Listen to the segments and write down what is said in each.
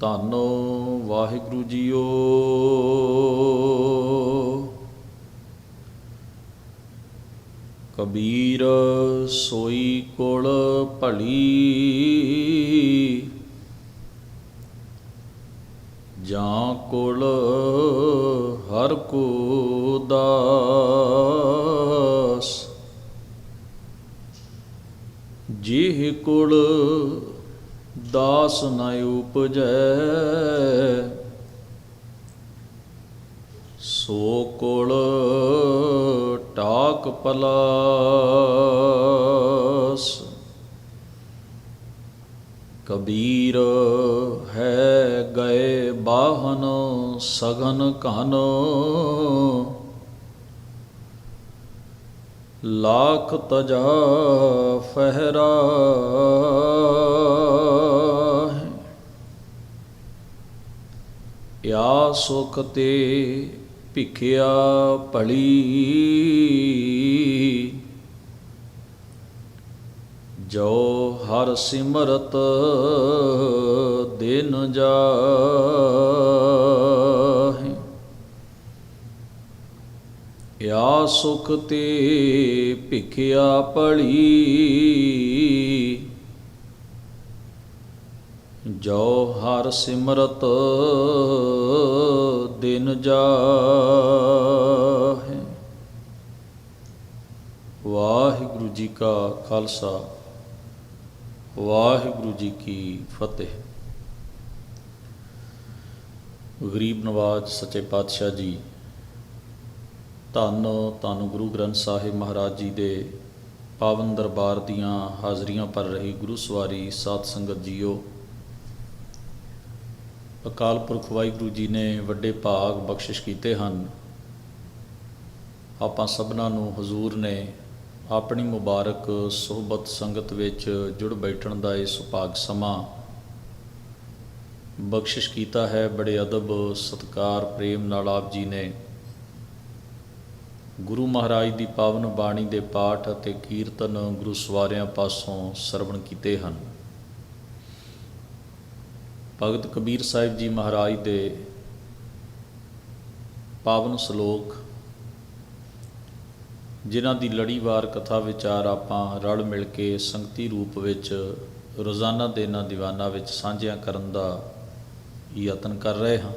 Dhanno Waheguru JIO. Kabir ਸੋਈ ਕੋਲ ਭਲੀ ਜਾਂ ਕੋਲ ਹਰ ਕੋ ਦਾਸ। ਜਿਹ ਕੋਲ ਦਾਸ ਨ ਉਪਜੈ। ਸੋ ਕੋਲ ਟਾਕ ਪਲਾਸ। ਕਬੀਰ ਹੈ ਗਏ ਬਾਹਨ ਸਗਨ ਘਨ। ਲਾਖ ਤਜਾ ਫਹਿਰਾ ਯਾ ਸੁਖ ਤੇ ਭਿਖਿਆ ਭਲੀ। ਜੋ ਹਰ ਸਿਮਰਤ ਦਿਨ ਜਾਹੇ ਯਾ ਸੁਖ ਤੇ ਭਿਖਿਆ ਭਲੀ। ਜੋ ਹਰ ਸਿਮਰਤ ਦਿਨ ਜਾਹੇ। ਵਾਹਿਗੁਰੂ ਜੀ ਕਾ ਖਾਲਸਾ, ਵਾਹਿਗੁਰੂ ਜੀ ਕੀ ਫਤਿਹ। ਗਰੀਬ ਨਵਾਜ ਸੱਚੇ ਪਾਤਸ਼ਾਹ ਜੀ, ਧੰਨ ਧੰਨ ਗੁਰੂ ਗ੍ਰੰਥ ਸਾਹਿਬ ਮਹਾਰਾਜ ਜੀ ਦੇ ਪਾਵਨ ਦਰਬਾਰ ਦੀਆਂ ਹਾਜ਼ਰੀਆਂ ਭਰ ਰਹੀ ਗੁਰੂ ਸਵਾਰੀ ਸਾਧ ਸੰਗਤ ਜੀਓ। ਅਕਾਲ ਪੁਰਖ ਵਾਹਿਗੁਰੂ ਜੀ ਨੇ ਵੱਡੇ ਭਾਗ ਬਖਸ਼ਿਸ਼ ਕੀਤੇ ਹਨ। ਆਪਾਂ ਸਭਨਾਂ ਨੂੰ ਹਜ਼ੂਰ ਨੇ ਆਪਣੀ ਮੁਬਾਰਕ, ਸੋਹਬਤ ਸੰਗਤ ਵਿੱਚ ਜੁੜ ਬੈਠਣ ਦਾ ਇਹ ਸੁਭਾਗ ਸਮਾਂ ਬਖਸ਼ਿਸ਼ ਕੀਤਾ ਹੈ। ਬੜੇ ਅਦਬ, ਸਤਕਾਰ, ਪ੍ਰੇਮ ਨਾਲ ਆਪ ਜੀ ਨੇ ਗੁਰੂ ਮਹਾਰਾਜ ਦੀ ਪਾਵਨ ਬਾਣੀ ਦੇ ਪਾਠ ਅਤੇ ਕੀਰਤਨ ਗੁਰੂ ਸਵਾਰਿਆਂ ਪਾਸੋਂ ਸਰਵਣ ਕੀਤੇ ਹਨ। ਭਗਤ ਕਬੀਰ ਸਾਹਿਬ ਜੀ ਮਹਾਰਾਜ ਦੇ ਪਾਵਨ ਸ਼ਲੋਕ, ਜਿਨ੍ਹਾਂ ਦੀ ਲੜੀਵਾਰ ਕਥਾ ਵਿਚਾਰ ਆਪਾਂ ਰਲ ਮਿਲ ਕੇ ਸੰਗਤੀ ਰੂਪ ਵਿੱਚ ਰੋਜ਼ਾਨਾ ਦੇ ਇਹਨਾਂ ਦੀਵਾਨਾਂ ਵਿੱਚ ਸਾਂਝਿਆਂ ਕਰਨ ਦਾ ਯਤਨ ਕਰ ਰਹੇ ਹਾਂ।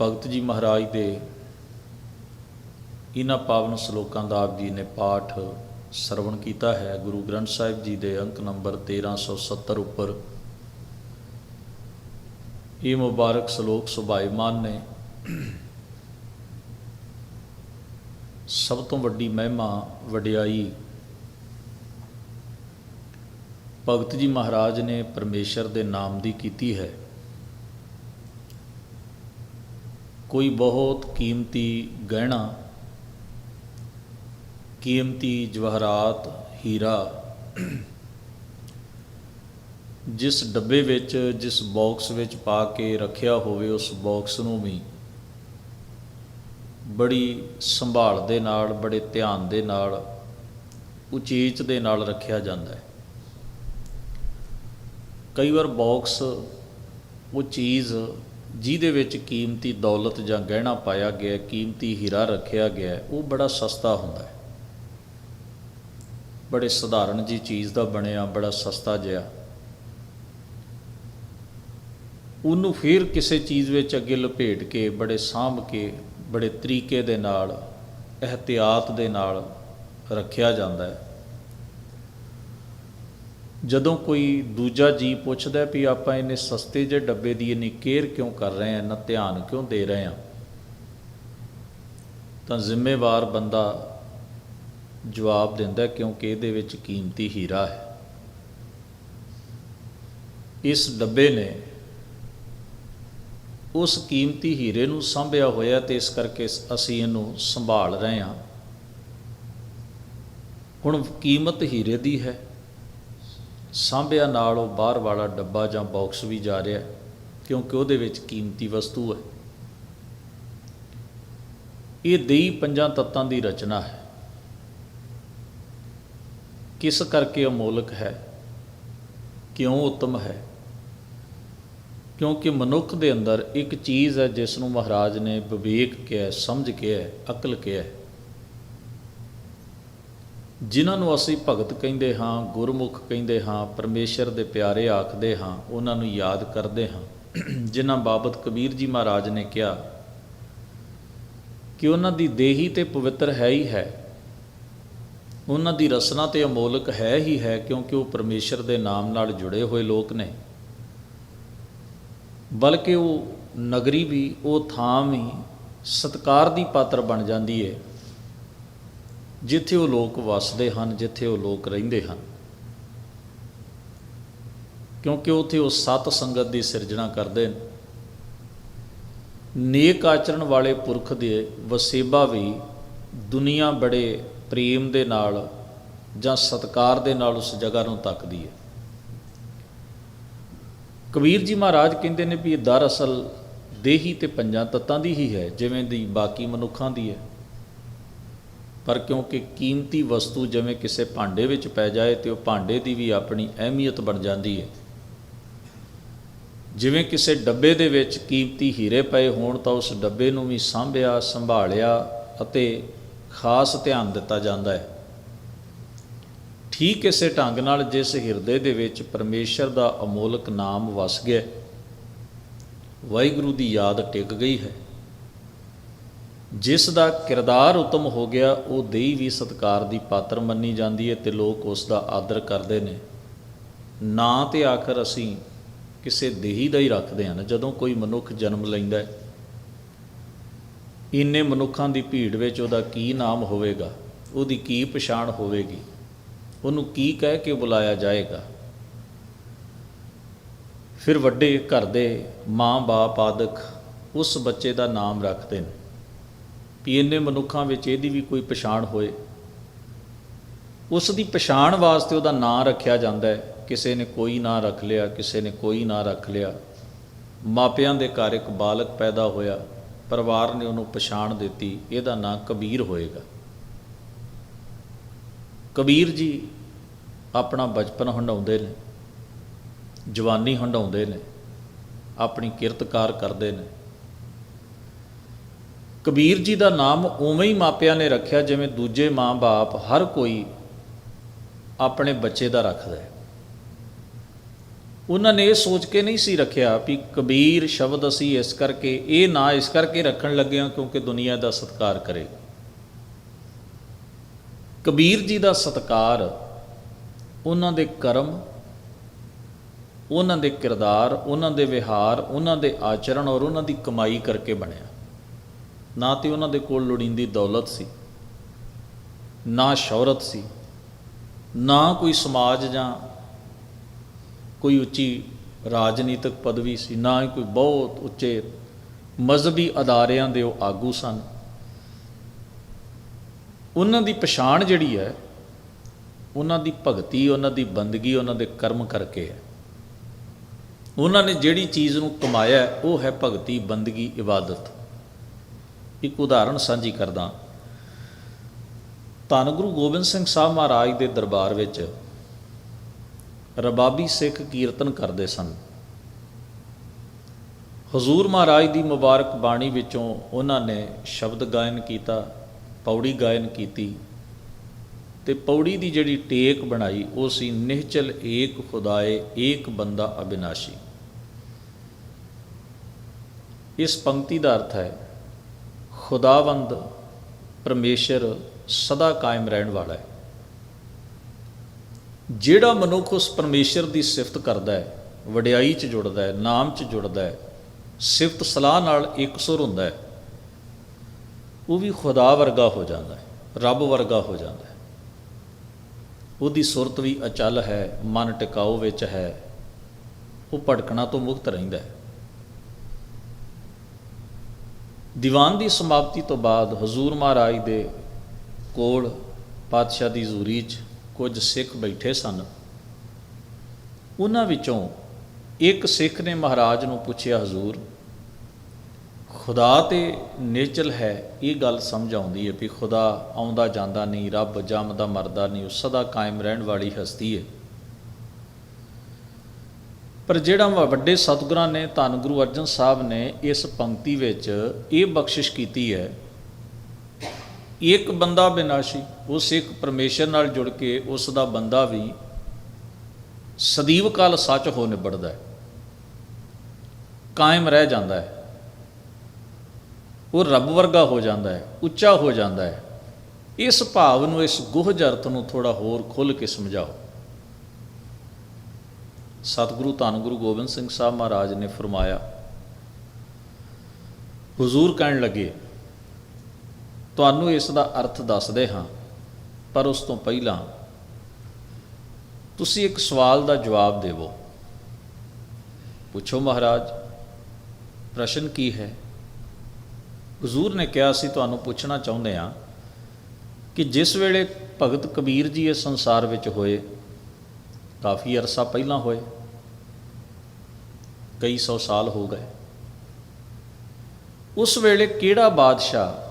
ਭਗਤ ਜੀ ਮਹਾਰਾਜ ਦੇ ਇਹਨਾਂ ਪਾਵਨ ਸ਼ਲੋਕਾਂ ਦਾ ਆਪ ਜੀ ਨੇ ਪਾਠ ਸਰਵਣ ਕੀਤਾ ਹੈ। ਗੁਰੂ ਗ੍ਰੰਥ ਸਾਹਿਬ ਜੀ ਦੇ ਅੰਕ ਨੰਬਰ 1370 ਉੱਪਰ ਇਹ ਮੁਬਾਰਕ ਸ਼ਲੋਕ ਸੁਭਾਈਮਾਨ ਨੇ ਸਭ ਤੋਂ ਵੱਡੀ ਮਹਿਮਾ ਵਡਿਆਈ ਭਗਤ ਜੀ ਮਹਾਰਾਜ ਨੇ ਪਰਮੇਸ਼ਰ ਦੇ ਨਾਮ ਦੀ ਕੀਤੀ ਹੈ। ਕੋਈ ਬਹੁਤ ਕੀਮਤੀ ਗਹਿਣਾ ਕੀਮਤੀ ਜਵਾਹਰਾਤ ਹੀਰਾ ਜਿਸ ਡੱਬੇ ਵਿੱਚ, ਜਿਸ ਬਾਕਸ ਵਿੱਚ ਪਾ ਕੇ ਰੱਖਿਆ ਹੋਵੇ, ਉਸ ਬਾਕਸ ਨੂੰ ਵੀ ਬੜੀ ਸੰਭਾਲ ਦੇ ਨਾਲ, ਬੜੇ ਧਿਆਨ ਦੇ ਨਾਲ, ਉਚੇਚ ਦੇ ਨਾਲ ਰੱਖਿਆ ਜਾਂਦਾ ਹੈ। ਕਈ ਵਾਰ ਬਾਕਸ ਉਹ ਚੀਜ਼ ਜਿਹਦੇ ਵਿੱਚ ਕੀਮਤੀ ਦੌਲਤ ਜਾਂ ਗਹਿਣਾ ਪਾਇਆ ਗਿਆ, ਕੀਮਤੀ ਹੀਰਾ ਰੱਖਿਆ ਗਿਆ, ਉਹ ਬੜਾ ਸਸਤਾ ਹੁੰਦਾ ਹੈ। ਬੜੇ ਸਧਾਰਨ ਜੀ ਚੀਜ਼ ਦਾ ਬਣਿਆ, ਬੜਾ ਸਸਤਾ ਜਿਹਾ। ਉਹਨੂੰ ਫਿਰ ਕਿਸੇ ਚੀਜ਼ ਵਿੱਚ ਅੱਗੇ ਲਪੇਟ ਕੇ, ਬੜੇ ਸਾਂਭ ਕੇ, ਬੜੇ ਤਰੀਕੇ ਦੇ ਨਾਲ ਇਹਤਿਆਤ ਦੇ ਨਾਲ ਰੱਖਿਆ ਜਾਂਦਾ ਹੈ। ਜਦੋਂ ਕੋਈ ਦੂਜਾ ਜੀ ਪੁੱਛਦਾ ਵੀ ਆਪਾਂ ਇੰਨੇ ਸਸਤੇ ਜਿਹੇ ਡੱਬੇ ਦੀ ਇੰਨੀ ਕੇਅਰ ਕਿਉਂ ਕਰ ਰਹੇ ਹਾਂ, ਇੰਨਾ ਧਿਆਨ ਕਿਉਂ ਦੇ ਰਹੇ ਹਾਂ, ਤਾਂ ਜ਼ਿੰਮੇਵਾਰ ਬੰਦਾ ਜਵਾਬ ਦਿੰਦਾ ਕਿਉਂਕਿ ਇਹਦੇ ਵਿੱਚ ਕੀਮਤੀ ਹੀਰਾ ਹੈ। ਇਸ ਡੱਬੇ ਨੇ ਉਸ ਕੀਮਤੀ ਹੀਰੇ ਨੂੰ ਸੰਭਿਆ ਹੋਇਆ ਤੇ ਇਸ ਕਰਕੇ ਅਸੀਂ ਇਹਨੂੰ ਸੰਭਾਲ ਰਹੇ ਹਾਂ। ਹੁਣ ਕੀਮਤ ਹੀਰੇ ਦੀ ਹੈ। ਸਾਂਭਿਆ ਨਾਲ ਉਹ ਬਾਹਰ ਵਾਲਾ ਡੱਬਾ ਜਾਂ ਬਾਕਸ ਵੀ ਜਾ ਰਿਹਾ ਕਿਉਂਕਿ ਉਹਦੇ ਵਿੱਚ ਕੀਮਤੀ ਵਸਤੂ ਹੈ। ਇਹ ਦੇਈ ਪੰਜਾਂ ਤੱਤਾਂ ਦੀ ਰਚਨਾ ਹੈ। ਕਿਸ ਕਰਕੇ ਅਮੋਲਕ ਹੈ? ਕਿਉਂ ਉੱਤਮ ਹੈ? ਕਿਉਂਕਿ ਮਨੁੱਖ ਦੇ ਅੰਦਰ ਇੱਕ ਚੀਜ਼ ਹੈ ਜਿਸ ਨੂੰ ਮਹਾਰਾਜ ਨੇ ਵਿਵੇਕ ਕਿਹਾ, ਸਮਝ ਕਿਹਾ, ਅਕਲ ਕਿਹਾ। ਜਿਨ੍ਹਾਂ ਨੂੰ ਅਸੀਂ ਭਗਤ ਕਹਿੰਦੇ ਹਾਂ, ਗੁਰਮੁਖ ਕਹਿੰਦੇ ਹਾਂ, ਪਰਮੇਸ਼ਰ ਦੇ ਪਿਆਰੇ ਆਖਦੇ ਹਾਂ, ਉਹਨਾਂ ਨੂੰ ਯਾਦ ਕਰਦੇ ਹਾਂ। ਜਿਨ੍ਹਾਂ ਬਾਬਤ ਕਬੀਰ ਜੀ ਮਹਾਰਾਜ ਨੇ ਕਿਹਾ ਕਿ ਉਹਨਾਂ ਦੀ ਦੇਹੀ ਤੇ ਪਵਿੱਤਰ ਹੈ ਹੀ ਹੈ। ਉਹਨਾਂ ਦੀ ਰਸਨਾ ਤੇ ਅਮੋਲਕ ਹੈ ਹੀ ਹੈ ਕਿਉਂਕਿ ਉਹ ਪਰਮੇਸ਼ਰ ਦੇ ਨਾਮ ਨਾਲ ਜੁੜੇ ਹੋਏ ਲੋਕ ਨੇ। ਬਲਕਿ ਉਹ ਨਗਰੀ ਵੀ, ਉਹ ਥਾਂ ਵੀ ਸਤਕਾਰ ਦੀ ਪਾਤਰ ਬਣ ਜਾਂਦੀ ਹੈ ਜਿੱਥੇ ਉਹ ਲੋਕ ਵਸਦੇ ਹਨ, ਜਿੱਥੇ ਉਹ ਲੋਕ ਰਹਿੰਦੇ ਹਨ। ਕਿਉਂਕਿ ਉੱਥੇ ਉਹ ਸਤ ਸੰਗਤ ਦੀ ਸਿਰਜਣਾ ਕਰਦੇ ਨੇ। ਨੇਕ ਆਚਰਣ ਵਾਲੇ ਪੁਰਖ ਦੇ ਵਸੇਬਾ ਵੀ ਦੁਨੀਆ ਬੜੇ ਪ੍ਰੇਮ ਦੇ ਨਾਲ ਜਾਂ ਸਤਕਾਰ ਦੇ ਨਾਲ ਉਸ ਜਗ੍ਹਾ ਨੂੰ ਤੱਕਦੀ ਹੈ। ਕਬੀਰ ਜੀ ਮਹਾਰਾਜ ਕਹਿੰਦੇ ਨੇ ਵੀ ਇਹ ਦਰਅਸਲ ਦੇਹੀ ਤੇ ਪੰਜਾਂ ਤੱਤਾਂ ਦੀ ਹੀ ਹੈ, ਜਿਵੇਂ ਦੀ ਬਾਕੀ ਮਨੁੱਖਾਂ ਦੀ ਹੈ। ਪਰ ਕਿਉਂਕਿ ਕੀਮਤੀ ਵਸਤੂ ਜਿਵੇਂ ਕਿਸੇ ਭਾਂਡੇ ਵਿੱਚ ਪੈ ਜਾਏ ਤੇ ਉਹ ਭਾਂਡੇ ਦੀ ਵੀ ਆਪਣੀ ਅਹਿਮੀਅਤ ਬਣ ਜਾਂਦੀ ਹੈ। ਜਿਵੇਂ ਕਿਸੇ ਡੱਬੇ ਦੇ ਵਿੱਚ ਕੀਮਤੀ ਹੀਰੇ ਪਏ ਹੋਣ ਤਾਂ ਉਸ ਡੱਬੇ ਨੂੰ ਵੀ ਸਾਂਭਿਆ, ਸੰਭਾਲਿਆ ਅਤੇ ਖਾਸ ਧਿਆਨ ਦਿੱਤਾ ਜਾਂਦਾ ਹੈ। ਠੀਕ ਇਸੇ ਢੰਗ ਨਾਲ ਜਿਸ ਹਿਰਦੇ ਦੇ ਵਿੱਚ ਪਰਮੇਸ਼ਰ ਦਾ ਅਮੋਲਕ ਨਾਮ ਵਸ ਗਿਆ ਵਾਹਿਗੁਰੂ ਦੀ ਯਾਦ ਟਿਕ ਗਈ ਹੈ। ਜਿਸ ਦਾ ਕਿਰਦਾਰ ਉਤਮ ਹੋ ਗਿਆ, ਉਹ ਦੇਈ ਵੀ ਸਤਕਾਰ ਦੀ ਪਾਤਰ ਮੰਨੀ ਜਾਂਦੀ ਹੈ ਤੇ ਲੋਕ ਉਸ ਦਾ ਆਦਰ ਕਰਦੇ ਨੇ। ਨਾ ਤੇ ਆਖਰ ਅਸੀਂ ਕਿਸੇ ਦੇਹੀ ਦਾ ਹੀ ਰੱਖਦੇ ਹਾਂ ਜਦੋਂ ਕੋਈ ਮਨੁੱਖ ਜਨਮ ਲੈਂਦਾ ਹੈ ਇੰਨੇ ਮਨੁੱਖਾਂ ਦੀ ਭੀੜ ਵਿੱਚ ਉਹਦਾ ਕੀ ਨਾਮ ਹੋਵੇਗਾ? ਉਹਦੀ ਕੀ ਪਛਾਣ ਹੋਵੇਗੀ? ਉਹਨੂੰ ਕੀ ਕਹਿ ਕੇ ਬੁਲਾਇਆ ਜਾਏਗਾ? ਫਿਰ ਵੱਡੇ ਘਰ ਦੇ ਮਾਂ-ਬਾਪ ਆਦਿਕ ਉਸ ਬੱਚੇ ਦਾ ਨਾਮ ਰੱਖਦੇ ਨੇ ਵੀ ਇੰਨੇ ਮਨੁੱਖਾਂ ਵਿੱਚ ਇਹਦੀ ਵੀ ਕੋਈ ਪਛਾਣ ਹੋਏ। ਉਸ ਦੀ ਪਛਾਣ ਵਾਸਤੇ ਉਹਦਾ ਨਾਂ ਰੱਖਿਆ ਜਾਂਦਾ ਹੈ। ਕਿਸੇ ਨੇ ਕੋਈ ਨਾਂ ਰੱਖ ਲਿਆ, ਕਿਸੇ ਨੇ ਕੋਈ ਨਾਂ ਰੱਖ ਲਿਆ। ਮਾਪਿਆਂ ਦੇ ਘਰ ਇੱਕ ਬਾਲਕ ਪੈਦਾ ਹੋਇਆ। ਪਰਿਵਾਰ ਨੇ ਉਹਨੂੰ ਪਛਾਣ ਦਿੱਤੀ, ਇਹਦਾ ਨਾਂ ਕਬੀਰ ਹੋਏਗਾ। ਕਬੀਰ ਜੀ ਆਪਣਾ ਬਚਪਨ ਹੰਡਾਉਂਦੇ ਨੇ, ਜਵਾਨੀ ਹੰਡਾਉਂਦੇ ਨੇ, ਆਪਣੀ ਕਿਰਤਕਾਰ ਕਰਦੇ ਨੇ। ਕਬੀਰ ਜੀ ਦਾ ਨਾਮ ਉਵੇਂ ਹੀ ਮਾਪਿਆਂ ਨੇ ਰੱਖਿਆ ਜਿਵੇਂ ਦੂਜੇ ਮਾਂ-ਬਾਪ ਹਰ ਕੋਈ ਆਪਣੇ ਬੱਚੇ ਦਾ ਰੱਖਦਾ ਹੈ। ਉਹਨਾਂ ਨੇ ਇਹ ਸੋਚ ਕੇ ਨਹੀਂ ਸੀ ਰੱਖਿਆ ਵੀ ਕਬੀਰ ਸ਼ਬਦ ਅਸੀਂ ਇਸ ਕਰਕੇ, ਇਹ ਨਾ ਇਸ ਕਰਕੇ ਰੱਖਣ ਲੱਗੇ ਹਾਂ ਕਿਉਂਕਿ ਦੁਨੀਆ ਦਾ ਸਤਿਕਾਰ ਕਰੇ। ਕਬੀਰ ਜੀ ਦਾ ਸਤਿਕਾਰ, ਉਹਨਾਂ ਦੇ ਕਰਮ, ਉਹਨਾਂ ਦੇ ਕਿਰਦਾਰ, ਉਹਨਾਂ ਦੇ ਵਿਹਾਰ, ਉਹਨਾਂ ਦੇ ਆਚਰਣ ਔਰ ਉਹਨਾਂ ਦੀ ਕਮਾਈ ਕਰਕੇ ਬਣਿਆ। ਨਾ ਤੇ ਉਹਨਾਂ ਦੇ ਕੋਲ ਲੋੜੀਂਦੀ ਦੌਲਤ ਸੀ, ਨਾ ਸ਼ੌਹਰਤ ਸੀ, ਨਾ ਕੋਈ ਸਮਾਜ ਜਾਂ ਕੋਈ ਉੱਚੀ ਰਾਜਨੀਤਿਕ ਪਦਵੀ ਸੀ, ਨਾ ਹੀ ਕੋਈ ਬਹੁਤ ਉੱਚੇ ਮਜ਼ਹਬੀ ਅਦਾਰਿਆਂ ਦੇ ਉਹ ਆਗੂ ਸਨ। ਉਹਨਾਂ ਦੀ ਪਛਾਣ ਜਿਹੜੀ ਹੈ, ਉਹਨਾਂ ਦੀ ਭਗਤੀ, ਉਹਨਾਂ ਦੀ ਬੰਦਗੀ, ਉਹਨਾਂ ਦੇ ਕਰਮ ਕਰਕੇ ਹੈ। ਉਹਨਾਂ ਨੇ ਜਿਹੜੀ ਚੀਜ਼ ਨੂੰ ਕਮਾਇਆ, ਉਹ ਹੈ ਭਗਤੀ, ਬੰਦਗੀ, ਇਬਾਦਤ। ਇੱਕ ਉਦਾਹਰਣ ਸਾਂਝੀ ਕਰਦਾ। ਧੰਨ ਗੁਰੂ ਗੋਬਿੰਦ ਸਿੰਘ ਸਾਹਿਬ ਮਹਾਰਾਜ ਦੇ ਦਰਬਾਰ ਵਿੱਚ ਰਬਾਬੀ ਸਿੱਖ ਕੀਰਤਨ ਕਰਦੇ ਸਨ। ਹਜ਼ੂਰ ਮਹਾਰਾਜ ਦੀ ਮੁਬਾਰਕ ਬਾਣੀ ਵਿੱਚੋਂ ਉਹਨਾਂ ਨੇ ਸ਼ਬਦ ਗਾਇਨ ਕੀਤਾ, ਪੌੜੀ ਗਾਇਨ ਕੀਤੀ ਤੇ ਪੌੜੀ ਦੀ ਜਿਹੜੀ ਟੇਕ ਬਣਾਈ, ਉਹ ਸੀ ਨਿਹਚਲ ਏਕ ਖੁਦਾਏ, ਏਕ ਬੰਦਾ ਅਬਿਨਾਸ਼ੀ। ਇਸ ਪੰਕਤੀ ਦਾ ਅਰਥ ਹੈ, ਖੁਦਾਵੰਦ ਪਰਮੇਸ਼ਰ ਸਦਾ ਕਾਇਮ ਰਹਿਣ ਵਾਲਾ ਹੈ। ਜਿਹੜਾ ਮਨੁੱਖ ਉਸ ਪਰਮੇਸ਼ਰ ਦੀ ਸਿਫਤ ਕਰਦਾ ਹੈ, ਵਡਿਆਈ 'ਚ ਜੁੜਦਾ ਹੈ, ਨਾਮ 'ਚ ਜੁੜਦਾ ਹੈ, ਸਿਫਤ ਸਲਾਹ ਨਾਲ ਇਕਸੁਰ ਹੁੰਦਾ ਹੈ, ਉਹ ਵੀ ਖੁਦਾ ਵਰਗਾ ਹੋ ਜਾਂਦਾ ਹੈ, ਰੱਬ ਵਰਗਾ ਹੋ ਜਾਂਦਾ ਹੈ। ਉਹਦੀ ਸੁਰਤ ਵੀ ਅਚਲ ਹੈ, ਮਨ ਟਿਕਾਓ ਵਿੱਚ ਹੈ, ਉਹ ਭਟਕਣਾ ਤੋਂ ਮੁਕਤ ਰਹਿੰਦਾ ਹੈ। ਦੀਵਾਨ ਦੀ ਸਮਾਪਤੀ ਤੋਂ ਬਾਅਦ ਹਜ਼ੂਰ ਮਹਾਰਾਜ ਦੇ ਕੋਲ ਪਾਤਸ਼ਾਹ ਦੀ ਜ਼ੂਰੀ 'ਚ ਕੁਝ ਸਿੱਖ ਬੈਠੇ ਸਨ। ਉਹਨਾਂ ਵਿੱਚੋਂ ਇੱਕ ਸਿੱਖ ਨੇ ਮਹਾਰਾਜ ਨੂੰ ਪੁੱਛਿਆ, ਹਜ਼ੂਰ, ਖੁਦਾ ਤੇ ਨੇਚਲ ਹੈ, ਇਹ ਗੱਲ ਸਮਝ ਆਉਂਦੀ ਹੈ ਵੀ ਖੁਦਾ ਆਉਂਦਾ ਜਾਂਦਾ ਨਹੀਂ, ਰੱਬ ਜੰਮਦਾ ਮਰਦਾ ਨਹੀਂ, ਉਹ ਸਦਾ ਕਾਇਮ ਰਹਿਣ ਵਾਲੀ ਹਸਤੀ ਹੈ। ਪਰ ਜਿਹੜਾ ਵੱਡੇ ਸਤਿਗੁਰਾਂ ਨੇ ਧੰਨ ਗੁਰੂ ਅਰਜਨ ਸਾਹਿਬ ਨੇ ਇਸ ਪੰਕਤੀ ਵਿੱਚ ਇਹ ਬਖਸ਼ਿਸ਼ ਕੀਤੀ ਹੈ ਇੱਕ ਬੰਦਾ ਬਿਨਾਸ਼ੀ, ਉਸ ਇੱਕ ਪਰਮੇਸ਼ਰ ਨਾਲ ਜੁੜ ਕੇ ਉਸ ਦਾ ਬੰਦਾ ਵੀ ਸਦੀਵ ਕਾਲ ਸੱਚ ਹੋ ਨਿਬੜਦਾ ਹੈ। ਕਾਇਮ ਰਹਿ ਜਾਂਦਾ ਹੈ। ਉਹ ਰੱਬ ਵਰਗਾ ਹੋ ਜਾਂਦਾ ਹੈ, ਉੱਚਾ ਹੋ ਜਾਂਦਾ ਹੈ। ਇਸ ਭਾਵ ਨੂੰ, ਇਸ ਗੁਹਜ ਅਰਥ ਨੂੰ ਥੋੜਾ ਹੋਰ ਖੁੱਲ ਕੇ ਸਮਝਾਓ। ਸਤਿਗੁਰੂ ਧੰਨ ਗੁਰੂ ਗੋਬਿੰਦ ਸਿੰਘ ਸਾਹਿਬ ਮਹਾਰਾਜ ਨੇ ਫਰਮਾਇਆ, ਹਜ਼ੂਰ ਕਹਿਣ ਲੱਗੇ ਤੁਹਾਨੂੰ ਇਸ ਦਾ ਅਰਥ ਦੱਸਦੇ ਹਾਂ, ਪਰ ਉਸ ਤੋਂ ਪਹਿਲਾਂ ਤੁਸੀਂ ਇੱਕ ਸਵਾਲ ਦਾ ਜਵਾਬ ਦੇਵੋ। ਪੁੱਛੋ ਮਹਾਰਾਜ, ਪ੍ਰਸ਼ਨ ਕੀ ਹੈ? ਹਜ਼ੂਰ ਨੇ ਕਿਹਾ ਸੀ ਤੁਹਾਨੂੰ ਪੁੱਛਣਾ ਚਾਹੁੰਦੇ ਹਾਂ ਕਿ ਜਿਸ ਵੇਲੇ ਭਗਤ ਕਬੀਰ ਜੀ ਇਸ ਸੰਸਾਰ ਵਿੱਚ ਹੋਏ, ਕਾਫੀ ਅਰਸਾ ਪਹਿਲਾਂ ਹੋਏ, ਕਈ ਸੌ ਸਾਲ ਹੋ ਗਏ। ਉਸ ਵੇਲੇ ਕਿਹੜਾ ਬਾਦਸ਼ਾਹ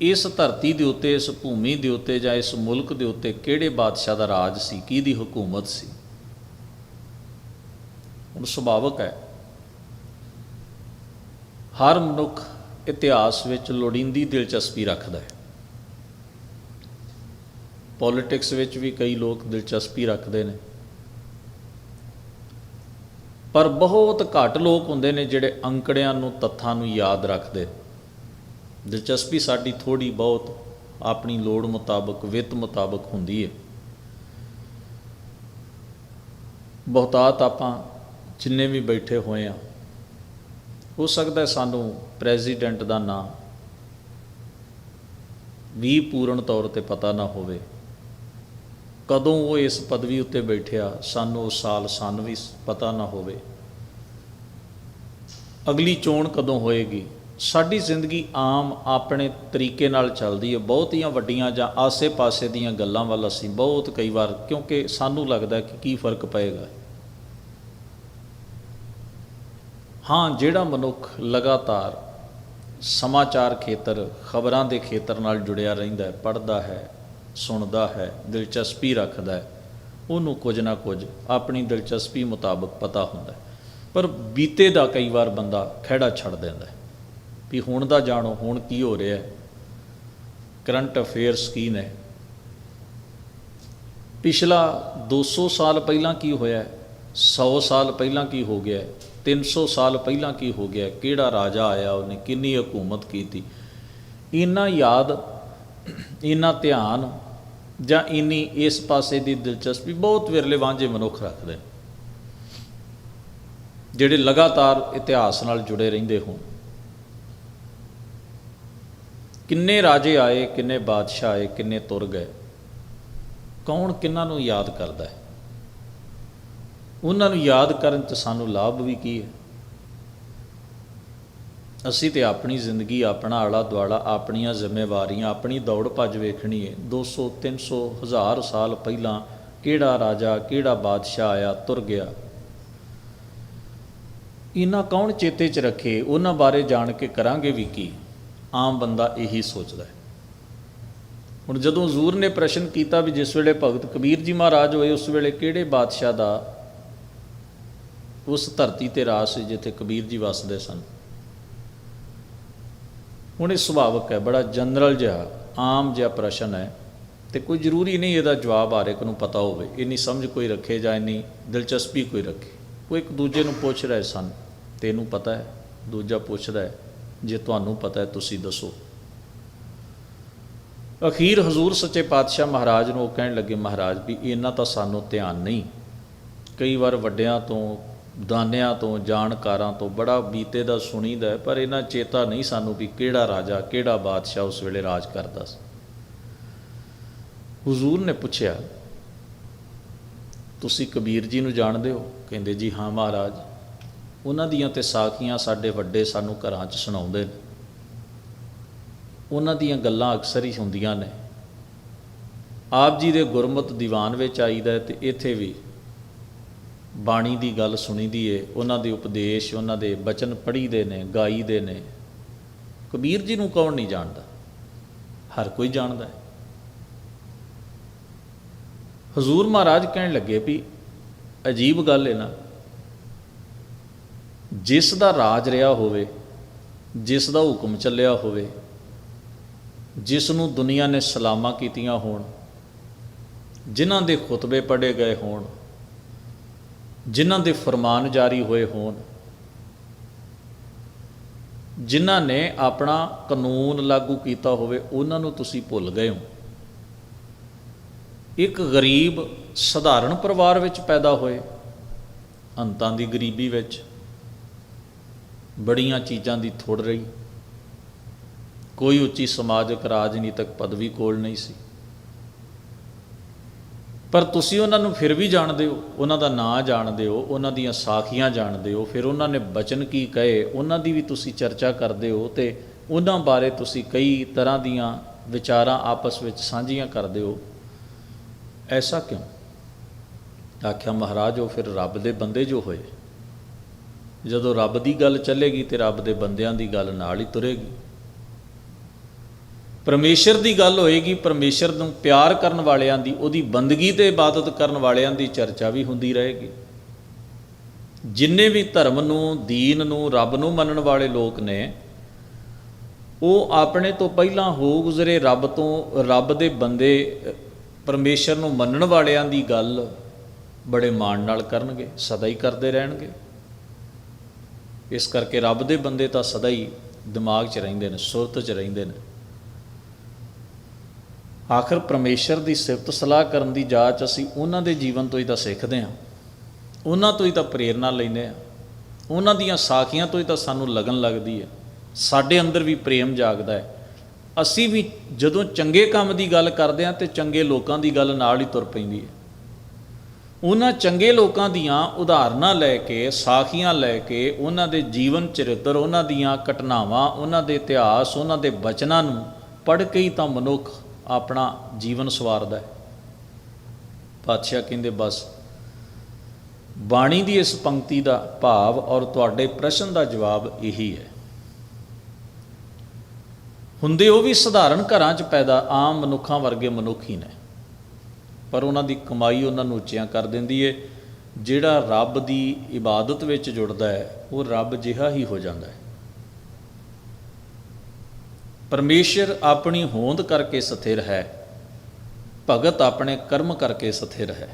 ਇਸ ਧਰਤੀ ਦੇ ਉੱਤੇ, ਇਸ ਭੂਮੀ ਦੇ ਉੱਤੇ ਜਾਂ ਇਸ ਮੁਲਕ ਦੇ ਉੱਤੇ ਕਿਹੜੇ ਬਾਦਸ਼ਾਹ ਦਾ ਰਾਜ ਸੀ? ਕਿਹਦੀ ਹਕੂਮਤ ਸੀ? ਹੁਣ ਸੁਭਾਵਕ ਹੈ। ਹਰ ਮਨੁੱਖ ਇਤਿਹਾਸ ਵਿੱਚ ਲੋੜੀਂਦੀ ਦਿਲਚਸਪੀ ਰੱਖਦਾ ਹੈ। ਪੋਲਿਟਿਕਸ ਵਿੱਚ ਵੀ ਕਈ ਲੋਕ ਦਿਲਚਸਪੀ ਰੱਖਦੇ ਨੇ। ਪਰ ਬਹੁਤ ਘੱਟ ਲੋਕ ਹੁੰਦੇ ਨੇ ਜਿਹੜੇ ਅੰਕੜਿਆਂ ਨੂੰ, ਤੱਥਾਂ ਨੂੰ ਯਾਦ ਰੱਖਦੇ। ਦਿਲਚਸਪੀ ਸਾਡੀ ਥੋੜੀ ਬਹੁਤ ਆਪਣੀ ਲੋੜ ਮੁਤਾਬਕ, ਵਿੱਤ ਮੁਤਾਬਕ ਹੁੰਦੀ ਹੈ। ਬਹੁਤਾਤ ਆਪਾਂ ਜਿੰਨੇ ਵੀ ਬੈਠੇ ਹੋਏ ਆ ਹੋ ਸਕਦਾ ਸਾਨੂੰ ਪ੍ਰੈਜ਼ੀਡੈਂਟ ਦਾ ਨਾਮ ਵੀ ਪੂਰਨ ਤੌਰ ਤੇ ਪਤਾ ਨਾ ਹੋਵੇ। ਕਦੋਂ ਉਹ ਇਸ ਪਦਵੀ ਉੱਤੇ ਬੈਠਿਆ, ਸਾਨੂੰ ਉਸ ਸਾਲ ਸਨ ਵੀ ਪਤਾ ਨਾ ਹੋਵੇ। ਅਗਲੀ ਚੋਣ ਕਦੋਂ ਹੋਏਗੀ? ਸਾਡੀ ਜ਼ਿੰਦਗੀ ਆਮ ਆਪਣੇ ਤਰੀਕੇ ਨਾਲ ਚੱਲਦੀ ਹੈ। ਬਹੁਤੀਆਂ ਵੱਡੀਆਂ ਜਾਂ ਆਸੇ-ਪਾਸੇ ਦੀਆਂ ਗੱਲਾਂ ਵੱਲ ਅਸੀਂ ਬਹੁਤ ਕਈ ਵਾਰ, ਕਿਉਂਕਿ ਸਾਨੂੰ ਲੱਗਦਾ ਕਿ ਕੀ ਫ਼ਰਕ ਪਏਗਾ। ਹਾਂ, ਜਿਹੜਾ ਮਨੁੱਖ ਲਗਾਤਾਰ ਸਮਾਚਾਰ ਖੇਤਰ, ਖਬਰਾਂ ਦੇ ਖੇਤਰ ਨਾਲ ਜੁੜਿਆ ਰਹਿੰਦਾ ਹੈ, ਪੜ੍ਹਦਾ ਹੈ, ਸੁਣਦਾ ਹੈ, ਦਿਲਚਸਪੀ ਰੱਖਦਾ ਹੈ, ਉਹਨੂੰ ਕੁਝ ਨਾ ਕੁਝ ਆਪਣੀ ਦਿਲਚਸਪੀ ਮੁਤਾਬਕ ਪਤਾ ਹੁੰਦਾ ਹੈ। ਪਰ ਬੀਤੇ ਦਾ ਕਈ ਵਾਰ ਬੰਦਾ ਖਿਹੜਾ ਛੱਡ ਦਿੰਦਾ ਹੈ। ਵੀ ਹੁਣ ਦਾ ਜਾਣੋ, ਹੁਣ ਕੀ ਹੋ ਰਿਹਾ ਹੈ। ਕਰੰਟ ਅਫੇਅਰਸ ਕੀ ਨੇ? ਪਿਛਲਾ 200 ਸਾਲ ਪਹਿਲਾਂ ਕੀ ਹੋਇਆ ਹੈ? 100 ਸਾਲ ਪਹਿਲਾਂ ਕੀ ਹੋ ਗਿਆ ਹੈ? 300 ਸਾਲ ਪਹਿਲਾਂ ਕੀ ਹੋ ਗਿਆ ਕਿਹੜਾ ਰਾਜਾ ਆਇਆ, ਉਹਨੇ ਕਿੰਨੀ ਹਕੂਮਤ ਕੀਤੀ? ਇੰਨਾ ਯਾਦ, ਇੰਨਾ ਧਿਆਨ ਜਾਂ ਇੰਨੀ ਇਸ ਪਾਸੇ ਦੀ ਦਿਲਚਸਪੀ ਬਹੁਤ ਵਿਰਲੇ ਵਾਂਝੇ ਮਨੁੱਖ ਰੱਖਦੇ ਜਿਹੜੇ ਲਗਾਤਾਰ ਇਤਿਹਾਸ ਨਾਲ ਜੁੜੇ ਰਹਿੰਦੇ ਹੋਣ। ਕਿੰਨੇ ਰਾਜੇ ਆਏ, ਕਿੰਨੇ ਬਾਦਸ਼ਾਹ ਆਏ, ਕਿੰਨੇ ਤੁਰ ਗਏ। ਕੌਣ ਕਿੰਨਾਂ ਨੂੰ ਯਾਦ ਕਰਦਾ ਹੈ? ਉਹਨਾਂ ਨੂੰ ਯਾਦ ਕਰਨ 'ਚ ਸਾਨੂੰ ਲਾਭ ਵੀ ਕੀ ਹੈ? ਅਸੀਂ ਤੇ ਆਪਣੀ ਜ਼ਿੰਦਗੀ, ਆਪਣਾ ਆਲਾ ਦੁਆਲਾ ਆਪਣੀਆਂ ਜ਼ਿੰਮੇਵਾਰੀਆਂ, ਆਪਣੀ ਦੌੜ ਭੱਜ ਵੇਖਣੀ ਹੈ। 200 300 ਹਜ਼ਾਰ ਸਾਲ ਪਹਿਲਾਂ ਕਿਹੜਾ ਰਾਜਾ, ਕਿਹੜਾ ਬਾਦਸ਼ਾਹ ਆਇਆ, ਤੁਰ ਗਿਆ? ਇਹਨਾਂ ਕੌਣ ਚੇਤੇ 'ਚ ਰੱਖੇ? ਉਹਨਾਂ ਬਾਰੇ ਜਾਣ ਕੇ ਕਰਾਂਗੇ ਵੀ ਕੀ? ਆਮ ਬੰਦਾ ਇਹੀ ਸੋਚਦਾ ਹੈ। ਹੁਣ ਜਦੋਂ ਹਜ਼ੂਰ ਨੇ ਪ੍ਰਸ਼ਨ ਕੀਤਾ ਵੀ ਜਿਸ ਵੇਲੇ ਭਗਤ ਕਬੀਰ ਜੀ ਮਹਾਰਾਜ ਹੋਏ, ਉਸ ਵੇਲੇ ਕਿਹੜੇ ਬਾਦਸ਼ਾਹ ਦਾ ਉਸ ਧਰਤੀ ਤੇ ਰਾਜ ਸੀ ਜਿੱਥੇ ਕਬੀਰ ਜੀ ਵਸਦੇ ਸਨ? ਹੁਣ ਇਹ ਸੁਭਾਵਕ ਹੈ, ਬੜਾ ਜਨਰਲ ਜਿਹਾ, ਆਮ ਜਿਹਾ ਪ੍ਰਸ਼ਨ ਹੈ ਤੇ ਕੋਈ ਜ਼ਰੂਰੀ ਨਹੀਂ ਇਹਦਾ ਜਵਾਬ ਹਰ ਇੱਕ ਨੂੰ ਪਤਾ ਹੋਵੇ। ਇੰਨੀ ਸਮਝ ਕੋਈ ਰੱਖੇ ਜਾਂ ਇੰਨੀ ਦਿਲਚਸਪੀ ਕੋਈ ਰੱਖੇ। ਉਹ ਇੱਕ ਦੂਜੇ ਨੂੰ ਪੁੱਛ ਰਹੇ ਸਨ, ਤੈਨੂੰ ਪਤਾ ਹੈ, ਦੂਜਾ ਪੁੱਛਦਾ ਹੈ ਜੇ ਤੁਹਾਨੂੰ ਪਤਾ ਹੈ, ਤੁਸੀਂ ਦੱਸੋ। ਅਖੀਰ ਹਜ਼ੂਰ ਸੱਚੇ ਪਾਤਸ਼ਾਹ ਮਹਾਰਾਜ ਨੂੰ ਉਹ ਕਹਿਣ ਲੱਗੇ, ਮਹਾਰਾਜ, ਵੀ ਇਹਨਾਂ ਤਾਂ ਸਾਨੂੰ ਧਿਆਨ ਨਹੀਂ। ਕਈ ਵਾਰ ਵੱਡਿਆਂ ਤੋਂ, ਦਾਨਿਆਂ ਤੋਂ, ਜਾਣਕਾਰਾਂ ਤੋਂ ਬੜਾ ਬੀਤੇ ਦਾ ਸੁਣੀਦਾ ਪਰ ਇਹਨਾਂ ਚੇਤਾ ਨਹੀਂ ਸਾਨੂੰ ਵੀ ਕਿਹੜਾ ਰਾਜਾ, ਕਿਹੜਾ ਬਾਦਸ਼ਾਹ ਉਸ ਵੇਲੇ ਰਾਜ ਕਰਦਾ ਸੀ। ਹਜ਼ੂਰ ਨੇ ਪੁੱਛਿਆ, ਤੁਸੀਂ ਕਬੀਰ ਜੀ ਨੂੰ ਜਾਣਦੇ ਹੋ? ਕਹਿੰਦੇ, ਜੀ ਹਾਂ ਮਹਾਰਾਜ। ਉਹਨਾਂ ਦੀਆਂ ਤੇ ਸਾਖੀਆਂ ਸਾਡੇ ਵੱਡੇ ਸਾਨੂੰ ਘਰਾਂ 'ਚ ਸੁਣਾਉਂਦੇ ਨੇ। ਉਹਨਾਂ ਦੀਆਂ ਗੱਲਾਂ ਅਕਸਰ ਹੀ ਹੁੰਦੀਆਂ ਨੇ। ਆਪ ਜੀ ਦੇ ਗੁਰਮਤ ਦੀਵਾਨ ਵਿੱਚ ਆਈਦਾ ਹੈ ਤੇ ਇੱਥੇ ਵੀ ਬਾਣੀ ਦੀ ਗੱਲ ਸੁਣੀਦੀ ਏ। ਉਹਨਾਂ ਦੇ ਉਪਦੇਸ਼, ਉਹਨਾਂ ਦੇ ਬਚਨ ਪੜ੍ਹੀਦੇ ਨੇ, ਗਾਈਦੇ ਨੇ। ਕਬੀਰ ਜੀ ਨੂੰ ਕੌਣ ਨਹੀਂ ਜਾਣਦਾ? ਹਰ ਕੋਈ ਜਾਣਦਾ ਹੈ। ਹਜ਼ੂਰ ਮਹਾਰਾਜ ਕਹਿਣ ਲੱਗੇ ਵੀ ਅਜੀਬ ਗੱਲ ਹੈ ਨਾ। ਜਿਸ ਦਾ ਰਾਜ ਰਿਹਾ ਹੋਵੇ, ਜਿਸ ਦਾ ਹੁਕਮ ਚੱਲਿਆ ਹੋਵੇ, ਜਿਸ ਨੂੰ ਦੁਨੀਆ ਨੇ ਸਲਾਮਾਂ ਕੀਤੀਆਂ ਹੋਣ, ਜਿਨ੍ਹਾਂ ਦੇ ਖੁਤਬੇ ਪੜ੍ਹੇ ਗਏ ਹੋਣ, ਜਿਨ੍ਹਾਂ ਦੇ ਫਰਮਾਨ ਜਾਰੀ ਹੋਏ ਹੋਣ, ਜਿਨ੍ਹਾਂ ਨੇ ਆਪਣਾ ਕਾਨੂੰਨ ਲਾਗੂ ਕੀਤਾ ਹੋਵੇ, ਉਹਨਾਂ ਨੂੰ ਤੁਸੀਂ ਭੁੱਲ ਗਏ ਹੋ। ਇੱਕ ਗਰੀਬ, ਸਧਾਰਨ ਪਰਿਵਾਰ ਵਿੱਚ ਪੈਦਾ ਹੋਏ, ਅੰਤਾਂ ਦੀ ਗਰੀਬੀ ਵਿੱਚ ਬੜੀਆਂ ਚੀਜ਼ਾਂ ਦੀ ਥੋੜ ਰਹੀ। ਕੋਈ ਉੱਚੀ ਸਮਾਜਿਕ ਰਾਜਨੀਤਿਕ ਪਦਵੀ ਕੋਲ ਨਹੀਂ ਸੀ। ਪਰ ਤੁਸੀਂ ਉਹਨਾਂ ਨੂੰ ਫਿਰ ਵੀ ਜਾਣਦੇ ਹੋ, ਉਹਨਾਂ ਦਾ ਨਾਂ ਜਾਣਦੇ ਹੋ, ਉਹਨਾਂ ਦੀਆਂ ਸਾਖੀਆਂ ਜਾਣਦੇ ਹੋ, ਫਿਰ ਉਹਨਾਂ ਨੇ ਬਚਨ ਕੀ ਕਹੇ, ਉਹਨਾਂ ਦੀ ਵੀ ਤੁਸੀਂ ਚਰਚਾ ਕਰਦੇ ਹੋ ਤੇ ਉਹਨਾਂ ਬਾਰੇ ਤੁਸੀਂ ਕਈ ਤਰ੍ਹਾਂ ਦੀਆਂ ਵਿਚਾਰਾਂ ਆਪਸ ਵਿੱਚ ਸਾਂਝੀਆਂ ਕਰਦੇ ਹੋ। ਐਸਾ ਕਿਉਂ? ਆਖਿਆ, ਮਹਾਰਾਜ, ਉਹ ਫਿਰ ਰੱਬ ਦੇ ਬੰਦੇ ਜੋ ਹੋਏ। ਜਦੋਂ ਰੱਬ ਦੀ ਗੱਲ ਚੱਲੇਗੀ ਤੇ ਰੱਬ ਦੇ ਬੰਦਿਆਂ ਦੀ ਗੱਲ ਨਾਲ ਹੀ ਤੁਰੇਗੀ। ਪਰਮੇਸ਼ਰ ਦੀ ਗੱਲ ਹੋਏਗੀ ਪਰਮੇਸ਼ਰ ਨੂੰ ਪਿਆਰ ਕਰਨ ਵਾਲਿਆਂ ਦੀ ਉਹਦੀ ਬੰਦਗੀ ਤੇ ਇਬਾਦਤ ਕਰਨ ਵਾਲਿਆਂ ਦੀ ਚਰਚਾ ਵੀ ਹੁੰਦੀ ਰਹੇਗੀ। ਜਿੰਨੇ ਵੀ ਧਰਮ ਨੂੰ ਦੀਨ ਨੂੰ ਰੱਬ ਨੂੰ ਮੰਨਣ ਵਾਲੇ ਲੋਕ ਨੇ ਉਹ ਆਪਣੇ ਤੋਂ ਪਹਿਲਾਂ ਹੋ ਗੁਜ਼ਰੇ ਰੱਬ ਤੋਂ ਰੱਬ ਦੇ ਬੰਦੇ ਅ, ਪਰਮੇਸ਼ਰ ਨੂੰ ਮੰਨਣ ਵਾਲਿਆਂ ਦੀ ਗੱਲ ਬੜੇ ਮਾਣ ਨਾਲ ਕਰਨਗੇ ਸਦਾ ਹੀ ਕਰਦੇ ਰਹਿਣਗੇ। ਇਸ ਕਰਕੇ ਰੱਬ ਦੇ ਬੰਦੇ ਤਾਂ ਸਦਾ ਹੀ ਦਿਮਾਗ 'ਚ ਰਹਿੰਦੇ ਨੇ, ਸੁਰਤ 'ਚ ਰਹਿੰਦੇ ਨੇ। ਆਖਰ ਪਰਮੇਸ਼ਰ ਦੀ ਸਿਫਤ ਸਲਾਹ ਕਰਨ ਦੀ ਜਾਚ ਅਸੀਂ ਉਹਨਾਂ ਦੇ ਜੀਵਨ ਤੋਂ ਹੀ ਤਾਂ ਸਿੱਖਦੇ ਹਾਂ। ਉਹਨਾਂ ਤੋਂ ਹੀ ਤਾਂ ਪ੍ਰੇਰਣਾ ਲੈਂਦੇ ਹਾਂ। ਉਹਨਾਂ ਦੀਆਂ ਸਾਖੀਆਂ ਤੋਂ ਹੀ ਤਾਂ ਸਾਨੂੰ ਲਗਨ ਲੱਗਦੀ ਹੈ। ਸਾਡੇ ਅੰਦਰ ਵੀ ਪ੍ਰੇਮ ਜਾਗਦਾ ਹੈ। ਅਸੀਂ ਵੀ ਜਦੋਂ ਚੰਗੇ ਕੰਮ ਦੀ ਗੱਲ ਕਰਦੇ ਹਾਂ ਤੇ ਚੰਗੇ ਲੋਕਾਂ ਦੀ ਗੱਲ ਨਾਲ ਹੀ ਤੁਰ ਪੈਂਦੀ ਹੈ। ਉਹਨਾਂ ਚੰਗੇ ਲੋਕਾਂ ਦੀਆਂ ਉਦਾਹਰਨਾਂ ਲੈ ਕੇ, ਸਾਖੀਆਂ ਲੈ ਕੇ, ਉਹਨਾਂ ਦੇ ਜੀਵਨ ਚਰਿੱਤਰ, ਉਹਨਾਂ ਦੀਆਂ ਘਟਨਾਵਾਂ, ਉਹਨਾਂ ਦੇ ਇਤਿਹਾਸ, ਉਹਨਾਂ ਦੇ ਬਚਨਾਂ ਨੂੰ ਪੜ੍ਹ ਕੇ ਹੀ ਤਾਂ ਮਨੁੱਖ ਆਪਣਾ ਜੀਵਨ ਸਵਾਰਦਾ ਹੈ। ਪਾਤਸ਼ਾਹ ਕਹਿੰਦੇ, ਬਸ, ਬਾਣੀ ਦੀ ਇਸ ਪੰਕਤੀ ਦਾ ਭਾਵ ਔਰ ਤੁਹਾਡੇ ਪ੍ਰਸ਼ਨ ਦਾ ਜਵਾਬ ਇਹੀ ਹੈ। ਹੁੰਦੇ ਉਹ ਵੀ ਸਧਾਰਨ ਘਰਾਂ 'ਚ ਪੈਦਾ ਆਮ ਮਨੁੱਖਾਂ ਵਰਗੇ ਮਨੁੱਖ ਹੀ ਨੇ। ਪਰ ਉਹਨਾਂ ਦੀ ਕਮਾਈ ਉਹਨਾਂ ਨੂੰ ਉੱਚਿਆਂ ਕਰ ਦਿੰਦੀ ਏ। ਜਿਹੜਾ ਰੱਬ ਦੀ ਇਬਾਦਤ ਵਿੱਚ ਜੁੜਦਾ ਹੈ, ਉਹ ਰੱਬ ਜਿਹਾ ਹੀ ਹੋ ਜਾਂਦਾ ਹੈ। ਪਰਮੇਸ਼ਰ ਆਪਣੀ ਹੋਂਦ ਕਰਕੇ ਸਥਿਰ ਹੈ, ਭਗਤ ਆਪਣੇ ਕਰਮ ਕਰਕੇ ਸਥਿਰ ਹੈ।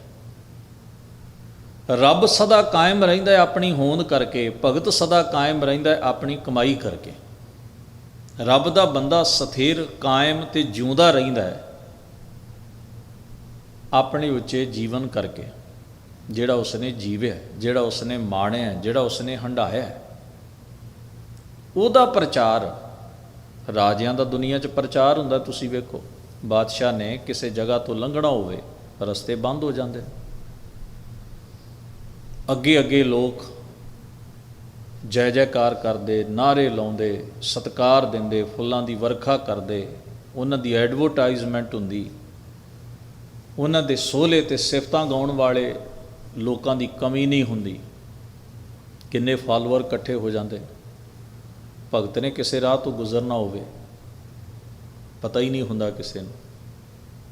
ਰੱਬ ਸਦਾ ਕਾਇਮ ਰਹਿੰਦਾ ਹੈ ਆਪਣੀ ਹੋਂਦ ਕਰਕੇ, ਭਗਤ ਸਦਾ ਕਾਇਮ ਰਹਿੰਦਾ ਹੈ ਆਪਣੀ ਕਮਾਈ ਕਰਕੇ। ਰੱਬ ਦਾ ਬੰਦਾ ਸਥਿਰ, ਕਾਇਮ ਤੇ ਜਿਉਂਦਾ ਰਹਿੰਦਾ ਹੈ। ਆਪਣੇ ਉੱਚੇ ਜੀਵਨ ਕਰਕੇ, ਜਿਹੜਾ ਉਸਨੇ ਜੀਵਿਆ, ਜਿਹੜਾ ਉਸਨੇ ਮਾਣਿਆ, ਜਿਹੜਾ ਉਸਨੇ ਹੰਡਾਇਆ ਉਹਦਾ ਪ੍ਰਚਾਰ, ਰਾਜਿਆਂ ਦਾ ਦੁਨੀਆ 'ਚ ਪ੍ਰਚਾਰ ਹੁੰਦਾ, ਤੁਸੀਂ ਵੇਖੋ, ਬਾਦਸ਼ਾਹ ਨੇ ਕਿਸੇ ਜਗ੍ਹਾ ਤੋਂ ਲੰਘਣਾ ਹੋਵੇ, ਰਸਤੇ ਬੰਦ ਹੋ ਜਾਂਦੇ। ਅੱਗੇ ਅੱਗੇ ਲੋਕ ਜੈ ਜੈਕਾਰ ਕਰਦੇ ਨਾਰੇ ਲਾਉਂਦੇ, ਸਤਕਾਰ ਦਿੰਦੇ, ਫੁੱਲਾਂ ਦੀ ਵਰਖਾ ਕਰਦੇ, ਉਹਨਾਂ ਦੀ ਐਡਵਰਟਾਈਜ਼ਮੈਂਟ ਹੁੰਦੀ। ਉਹਨਾਂ ਦੇ ਸੋਲੇ ਤੇ ਸਿਫਤਾਂ ਗਾਉਣ ਵਾਲੇ ਲੋਕਾਂ ਦੀ ਕਮੀ ਨਹੀਂ ਹੁੰਦੀ। ਕਿੰਨੇ ਫਾਲੋਅਰ ਇਕੱਠੇ ਹੋ ਜਾਂਦੇ। ਭਗਤ ਨੇ ਕਿਸੇ ਰਾਹ ਤੋਂ ਗੁਜ਼ਰਨਾ ਹੋਵੇ। ਪਤਾ ਹੀ ਨਹੀਂ ਹੁੰਦਾ ਕਿਸੇ ਨੂੰ।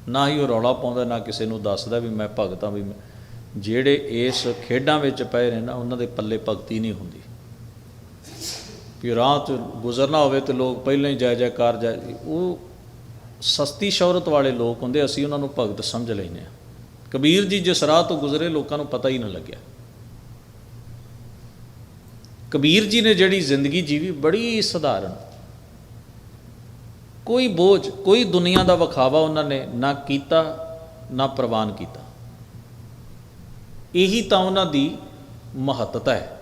ਨਾ ਹੀ ਉਹ ਰੌਲਾ ਪਾਉਂਦਾ, ਨਾ ਕਿਸੇ ਨੂੰ ਦੱਸਦਾ ਵੀ ਮੈਂ ਭਗਤਾਂ ਵੀ ਜਿਹੜੇ ਇਸ ਖੇਡਾਂ ਵਿੱਚ ਪਏ ਨੇ ਨਾ, ਉਹਨਾਂ ਦੇ ਪੱਲੇ ਭਗਤੀ ਨਹੀਂ ਹੁੰਦੀ। ਵੀ ਰਾਹ ਤੋਂ ਗੁਜ਼ਰਨਾ ਹੋਵੇ ਤੇ ਲੋਕ ਪਹਿਲਾਂ ਹੀ ਜਾਇ ਜੈਕਾਰ ਜੈ ਉਹ ਸਸਤੀ ਸ਼ੌਹਰਤ ਵਾਲੇ ਲੋਕ ਹੁੰਦੇ, ਅਸੀਂ ਉਹਨਾਂ ਨੂੰ ਭਗਤ ਸਮਝ ਲੈਂਦੇ ਹਾਂ। ਕਬੀਰ ਜੀ ਜਿਸ ਰਾਹ ਤੋਂ ਗੁਜ਼ਰੇ, ਲੋਕਾਂ ਨੂੰ ਪਤਾ ਹੀ ਨਾ ਲੱਗਿਆ। ਕਬੀਰ ਜੀ ਨੇ ਜਿਹੜੀ ਜ਼ਿੰਦਗੀ ਜੀਵੀ, ਬੜੀ ਸਧਾਰਨ। ਕੋਈ ਬੋਝ, ਕੋਈ ਦੁਨੀਆ ਦਾ ਵਿਖਾਵਾ ਉਹਨਾਂ ਨੇ ਨਾ ਕੀਤਾ, ਨਾ ਪ੍ਰਵਾਨ ਕੀਤਾ। ਇਹੀ ਤਾਂ ਉਹਨਾਂ ਦੀ ਮਹੱਤਤਾ ਹੈ।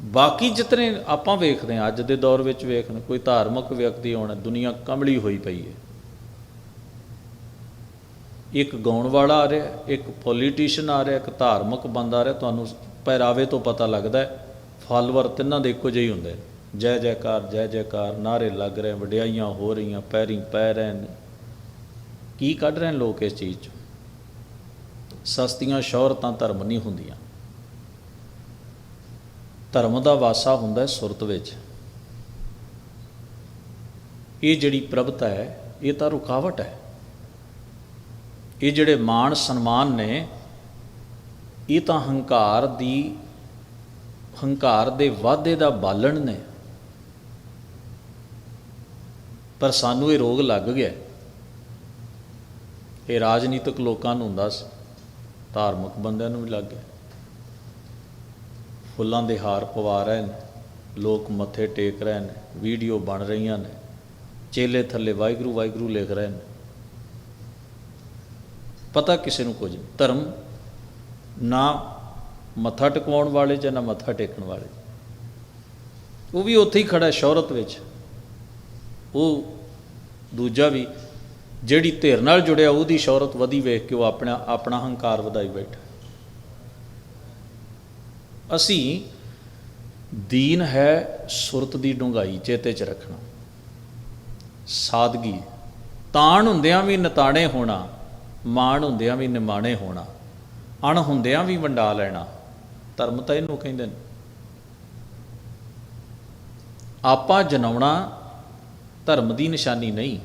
ਬਾਕੀ ਜਿਤਨੇ ਆਪਾਂ ਵੇਖਦੇ ਹਾਂ, ਅੱਜ ਦੇ ਦੌਰ ਵਿੱਚ ਵੇਖਣ ਕੋਈ ਧਾਰਮਿਕ ਵਿਅਕਤੀ ਹੋਣ ਦੁਨੀਆ ਕਮਲੀ ਹੋਈ ਪਈ ਹੈ। ਇੱਕ ਗਾਉਣ ਵਾਲਾ ਆ ਰਿਹਾ, ਇੱਕ ਪੋਲੀਟੀਸ਼ੀਅਨ ਆ ਰਿਹਾ, ਇੱਕ ਧਾਰਮਿਕ ਬੰਦਾ ਆ ਰਿਹਾ, ਤੁਹਾਨੂੰ ਪਹਿਰਾਵੇ ਤੋਂ ਪਤਾ ਲੱਗਦਾ ਹੈ ਫਾਲੋਅਰ ਤਿੰਨਾਂ ਦੇ ਇੱਕੋ ਜਿਹੇ ਹੀ ਹੁੰਦੇ ਜੈ ਜੈਕਾਰ ਜੈ ਜੈਕਾਰ, ਨਾਰੇ ਲੱਗ ਰਹੇ, ਵਡਿਆਈਆਂ ਹੋ ਰਹੀਆਂ, ਪੈਰੀ ਪੈ ਰਹੇ ਨੇ। ਕੀ ਕੱਢ ਰਹੇ ਨੇ ਲੋਕ ਇਸ ਚੀਜ਼ 'ਚ? ਸਸਤੀਆਂ, ਸ਼ੌਹਰਤਾਂ, ਧਰਮ ਨਹੀਂ ਹੁੰਦੀਆਂ। ਧਰਮ ਦਾ ਵਾਸਾ ਹੁੰਦਾ ਹੈ ਸੁਰਤ ਵਿੱਚ। ਇਹ ਜਿਹੜੀ ਪ੍ਰਭਤਾ ਹੈ, ਇਹ ਤਾਂ ਰੁਕਾਵਟ ਹੈ। ਇਹ ਜਿਹੜੇ ਮਾਣ ਸਨਮਾਨ ਨੇ, ਇਹ ਤਾਂ ਹੰਕਾਰ ਦੀ, ਹੰਕਾਰ ਦੇ ਵਾਧੇ ਦਾ ਬਾਲਣ ਨੇ। ਪਰ ਸਾਨੂੰ ਇਹ ਰੋਗ ਲੱਗ ਗਿਆ। ਇਹ ਰਾਜਨੀਤਿਕ ਲੋਕਾਂ ਨੂੰ ਹੁੰਦਾ ਸੀ। ਧਾਰਮਿਕ ਬੰਦਿਆਂ ਨੂੰ ਵੀ ਲੱਗ ਗਿਆ। ਫੁੱਲਾਂ ਦੇ ਹਾਰ ਪਵਾ ਰਹੇ ਨੇ ਲੋਕ ਮੱਥੇ ਟੇਕ ਰਹੇ ਨੇ ਵੀਡੀਓ ਬਣ ਰਹੀਆਂ ਨੇ, ਚੇਲੇ ਥੱਲੇ ਵਾਹਿਗੁਰੂ ਵਾਹਿਗੁਰੂ ਲਿਖ ਰਹੇ ਨੇ। ਪਤਾ ਕਿਸੇ ਨੂੰ ਕੁਝ? ਨਹੀਂ ਧਰਮ ਨਾ ਮੱਥਾ ਟਿਕਵਾਉਣ ਵਾਲੇ ਜਾਂ ਨਾ ਮੱਥਾ ਟੇਕਣ ਵਾਲੇ। ਉਹ ਵੀ ਉੱਥੇ ਹੀ ਖੜਾ ਹੈ ਸ਼ੌਹਰਤ ਵਿੱਚ। ਉਹ ਦੂਜਾ ਵੀ ਜਿਹੜੀ ਧਿਰ ਨਾਲ ਜੁੜਿਆ, ਉਹਦੀ ਸ਼ੌਹਰਤ ਵਧੀ ਵੇਖ ਕੇ ਉਹ ਆਪਣਾ ਆਪਣਾ ਹੰਕਾਰ ਵਧਾਈ ਬੈਠਾ। ਅਸੀਂ ਦੀਨ ਹੈ ਸੁਰਤ ਦੀ ਡੂੰਘਾਈ, ਚੇਤੇ 'ਚ ਰੱਖਣਾ। ਸਾਦਗੀ। ਤਾਣ ਹੁੰਦਿਆਂ ਵੀ ਨਤਾਣੇ ਹੋਣਾ, ਮਾਣ ਹੁੰਦਿਆਂ ਵੀ ਨਿਮਾਣੇ ਹੋਣਾ, ਅਣ ਹੁੰਦਿਆਂ ਵੀ ਵੰਡਾ ਲੈਣਾ, ਧਰਮ ਤਾਂ ਇਹਨੂੰ ਕਹਿੰਦੇ ਨੇ। ਆਪਾਂ ਜਨਾਉਣਾ ਧਰਮ ਦੀ ਨਿਸ਼ਾਨੀ ਨਹੀਂ,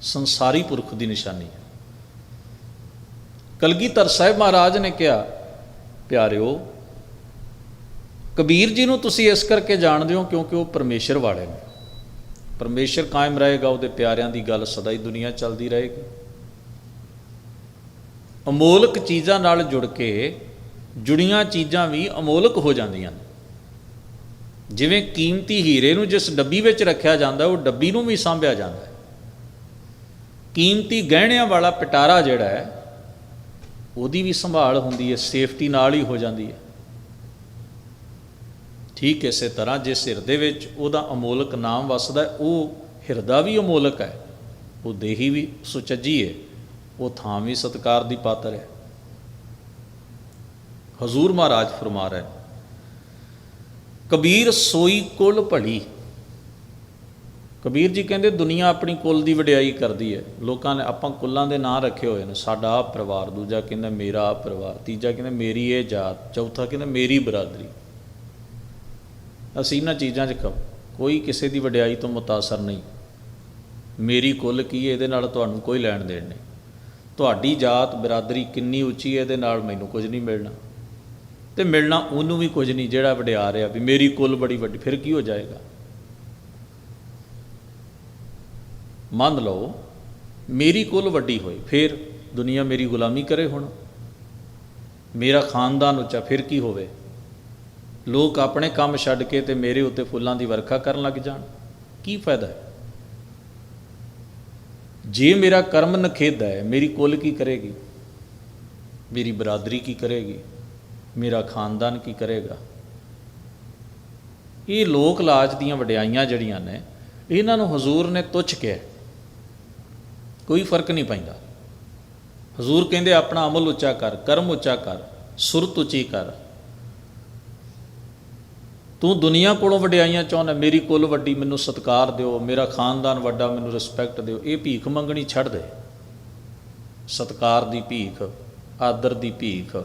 ਸੰਸਾਰੀ ਪੁਰਖ ਦੀ ਨਿਸ਼ਾਨੀ ਹੈ। ਕਲਗੀਧਰ ਸਾਹਿਬ ਮਹਾਰਾਜ ਨੇ ਕਿਹਾ, ਪਿਆਰਿਓ ਕਬੀਰ ਜੀ ਨੂੰ ਤੁਸੀਂ ਇਸ ਕਰਕੇ ਜਾਣਦੇ ਹੋ ਕਿਉਂਕਿ ਉਹ ਪਰਮੇਸ਼ਰ ਵਾਲੇ ਨੇ। ਪਰਮੇਸ਼ਰ ਕਾਇਮ ਰਹੇਗਾ, ਉਹਦੇ ਪਿਆਰਿਆਂ ਦੀ ਗੱਲ ਸਦਾ ਹੀ ਦੁਨੀਆ ਚੱਲਦੀ ਰਹੇਗੀ। ਅਮੋਲਕ ਚੀਜ਼ਾਂ ਨਾਲ ਜੁੜ ਕੇ ਜੁੜੀਆਂ ਚੀਜ਼ਾਂ ਵੀ ਅਮੋਲਕ ਹੋ ਜਾਂਦੀਆਂ ਨੇ। ਜਿਵੇਂ ਕੀਮਤੀ ਹੀਰੇ ਨੂੰ ਜਿਸ ਡੱਬੀ ਵਿੱਚ ਰੱਖਿਆ ਜਾਂਦਾ, ਉਹ ਡੱਬੀ ਨੂੰ ਵੀ ਸਾਂਭਿਆ ਜਾਂਦਾ ਕੀਮਤੀ ਗਹਿਣਿਆਂ ਵਾਲਾ ਪਟਾਰਾ ਜਿਹੜਾ ਹੈ, ਉਹਦੀ ਵੀ ਸੰਭਾਲ ਹੁੰਦੀ ਹੈ, ਸੇਫਟੀ ਨਾਲ ਹੀ ਹੋ ਜਾਂਦੀ ਹੈ। ਠੀਕ ਇਸੇ ਤਰ੍ਹਾਂ ਜਿਸ ਹਿਰਦੇ ਵਿੱਚ ਉਹਦਾ ਅਮੋਲਕ ਨਾਮ ਵਸਦਾ ਉਹ ਹਿਰਦਾ ਵੀ ਅਮੋਲਕ ਹੈ, ਉਹ ਦੇਹੀ ਵੀ ਸੁਚੱਜੀ ਹੈ, ਉਹ ਥਾਂ ਵੀ ਸਤਕਾਰ ਦੀ ਪਾਤਰ ਹੈ। ਹਜ਼ੂਰ ਮਹਾਰਾਜ ਫਰਮਾ ਰਹੇ ਕਬੀਰ ਸੋਈ ਕੁਲ ਭਲੀ। ਕਬੀਰ ਜੀ ਕਹਿੰਦੇ, ਦੁਨੀਆ ਆਪਣੀ ਕੁੱਲ ਦੀ ਵਡਿਆਈ ਕਰਦੀ ਹੈ। ਲੋਕਾਂ ਨੇ ਆਪਾਂ ਕੁੱਲਾਂ ਦੇ ਨਾਂ ਰੱਖੇ ਹੋਏ ਨੇ, ਸਾਡਾ ਆਹ ਪਰਿਵਾਰ, ਦੂਜਾ ਕਹਿੰਦਾ ਮੇਰਾ ਆਹ ਪਰਿਵਾਰ, ਤੀਜਾ ਕਹਿੰਦਾ ਮੇਰੀ ਇਹ ਜਾਤ, ਚੌਥਾ ਕਹਿੰਦਾ ਮੇਰੀ ਬਰਾਦਰੀ। ਅਸੀਂ ਇਹਨਾਂ ਚੀਜ਼ਾਂ 'ਚ ਕ- ਕੋਈ ਕਿਸੇ ਦੀ ਵਡਿਆਈ ਤੋਂ ਮੁਤਾਸਰ ਨਹੀਂ। ਮੇਰੀ ਕੁੱਲ ਕੀ ਹੈ ਇਹਦੇ ਨਾਲ ਤੁਹਾਨੂੰ ਕੋਈ ਲੈਣ ਦੇਣ ਨਹੀਂ। ਤੁਹਾਡੀ ਜਾਤ ਬਰਾਦਰੀ ਕਿੰਨੀ ਉੱਚੀ ਹੈ ਇਹਦੇ ਨਾਲ ਮੈਨੂੰ ਕੁਝ ਨਹੀਂ ਮਿਲਣਾ। ਤੇ ਮਿਲਣਾ ਉਹਨੂੰ ਵੀ ਕੁਝ ਨਹੀਂ, ਜਿਹੜਾ ਵਡਿਆ ਰਿਹਾ ਵੀ ਮੇਰੀ ਕੁੱਲ ਬੜੀ ਵੱਡੀ, ਫਿਰ ਕੀ ਹੋ ਜਾਏਗਾ? ਮੰਨ ਲਓ, ਮੇਰੀ ਕੁੱਲ ਵੱਡੀ ਹੋਈ, ਫਿਰ ਦੁਨੀਆ ਮੇਰੀ ਗੁਲਾਮੀ ਕਰੇ ਹੁਣ। ਮੇਰਾ ਖਾਨਦਾਨ ਉੱਚਾ, ਫਿਰ ਕੀ ਹੋਵੇ? ਲੋਕ ਆਪਣੇ ਕੰਮ ਛੱਡ ਕੇ ਤੇ ਮੇਰੇ ਉੱਤੇ ਫੁੱਲਾਂ ਦੀ ਵਰਖਾ ਕਰਨ ਲੱਗ ਜਾਣ। ਕੀ ਫਾਇਦਾ ਹੈ? ਜੇ ਮੇਰਾ ਕਰਮ ਨਖੇਦਾ ਹੈ, ਮੇਰੀ ਕੁੱਲ ਕੀ ਕਰੇਗੀ? ਮੇਰੀ ਬਰਾਦਰੀ ਕੀ ਕਰੇਗੀ? ਮੇਰਾ ਖਾਨਦਾਨ ਕੀ ਕਰੇਗਾ? ਇਹ ਲੋਕ ਲਾਜ ਦੀਆਂ ਵਡਿਆਈਆਂ ਜਿਹੜੀਆਂ ਨੇ, ਇਹਨਾਂ ਨੂੰ ਹਜ਼ੂਰ ਨੇ ਤੁੱਛ ਕਿਹਾ। ਕੋਈ ਫ਼ਰਕ ਨਹੀਂ ਪੈਂਦਾ। ਹਜ਼ੂਰ ਕਹਿੰਦੇ ਆਪਣਾ ਅਮਲ ਉੱਚਾ ਕਰ, ਕਰਮ ਉੱਚਾ ਕਰ, ਸੁਰਤ ਉੱਚੀ ਕਰ। ਤੂੰ ਦੁਨੀਆ ਕੋਲੋਂ ਵਡਿਆਈਆਂ ਚਾਹੁੰਦਾ, ਮੇਰੀ ਕੁੱਲ ਵੱਡੀ ਮੈਨੂੰ ਸਤਕਾਰ ਦਿਓ, ਮੇਰਾ ਖਾਨਦਾਨ ਵੱਡਾ ਮੈਨੂੰ ਰਿਸਪੈਕਟ ਦਿਓ। ਇਹ ਭੀਖ ਮੰਗਣੀ ਛੱਡ ਦੇ। ਸਤਕਾਰ ਦੀ ਭੀਖ, ਆਦਰ ਦੀ ਭੀਖ,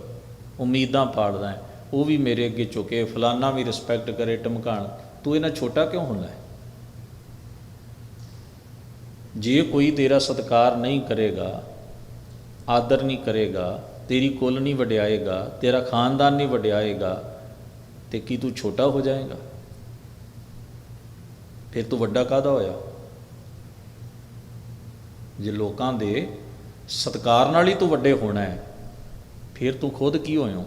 ਉਮੀਦਾਂ ਪਾਲਦਾ ਉਹ ਵੀ ਮੇਰੇ ਅੱਗੇ ਝੁਕੇ, ਫਲਾਨਾ ਵੀ ਰਿਸਪੈਕਟ ਕਰੇ ਟਮਕਾਣ ਤੂੰ ਇਹਨਾਂ ਛੋਟਾ ਕਿਉਂ ਹੁੰਦਾ ਹੈ? ਜੇ ਕੋਈ ਤੇਰਾ ਸਤਕਾਰ ਨਹੀਂ ਕਰੇਗਾ, ਆਦਰ ਨਹੀਂ ਕਰੇਗਾ, ਤੇਰੀ ਕੁੱਲ ਨਹੀਂ ਵਡਿਆਏਗਾ, ਤੇਰਾ ਖਾਨਦਾਨ ਨਹੀਂ ਵਡਿਆਏਗਾ ਤੇ ਕੀ ਤੂੰ ਛੋਟਾ ਹੋ ਜਾਏਗਾ? ਫਿਰ ਤੂੰ ਵੱਡਾ ਕਾਹਦਾ ਹੋਇਆ? ਜੇ ਲੋਕਾਂ ਦੇ ਸਤਕਾਰ ਨਾਲ ਹੀ ਤੂੰ ਵੱਡੇ ਹੋਣਾ ਹੈ, ਫਿਰ ਤੂੰ ਖੁਦ ਕੀ ਹੋਇਓ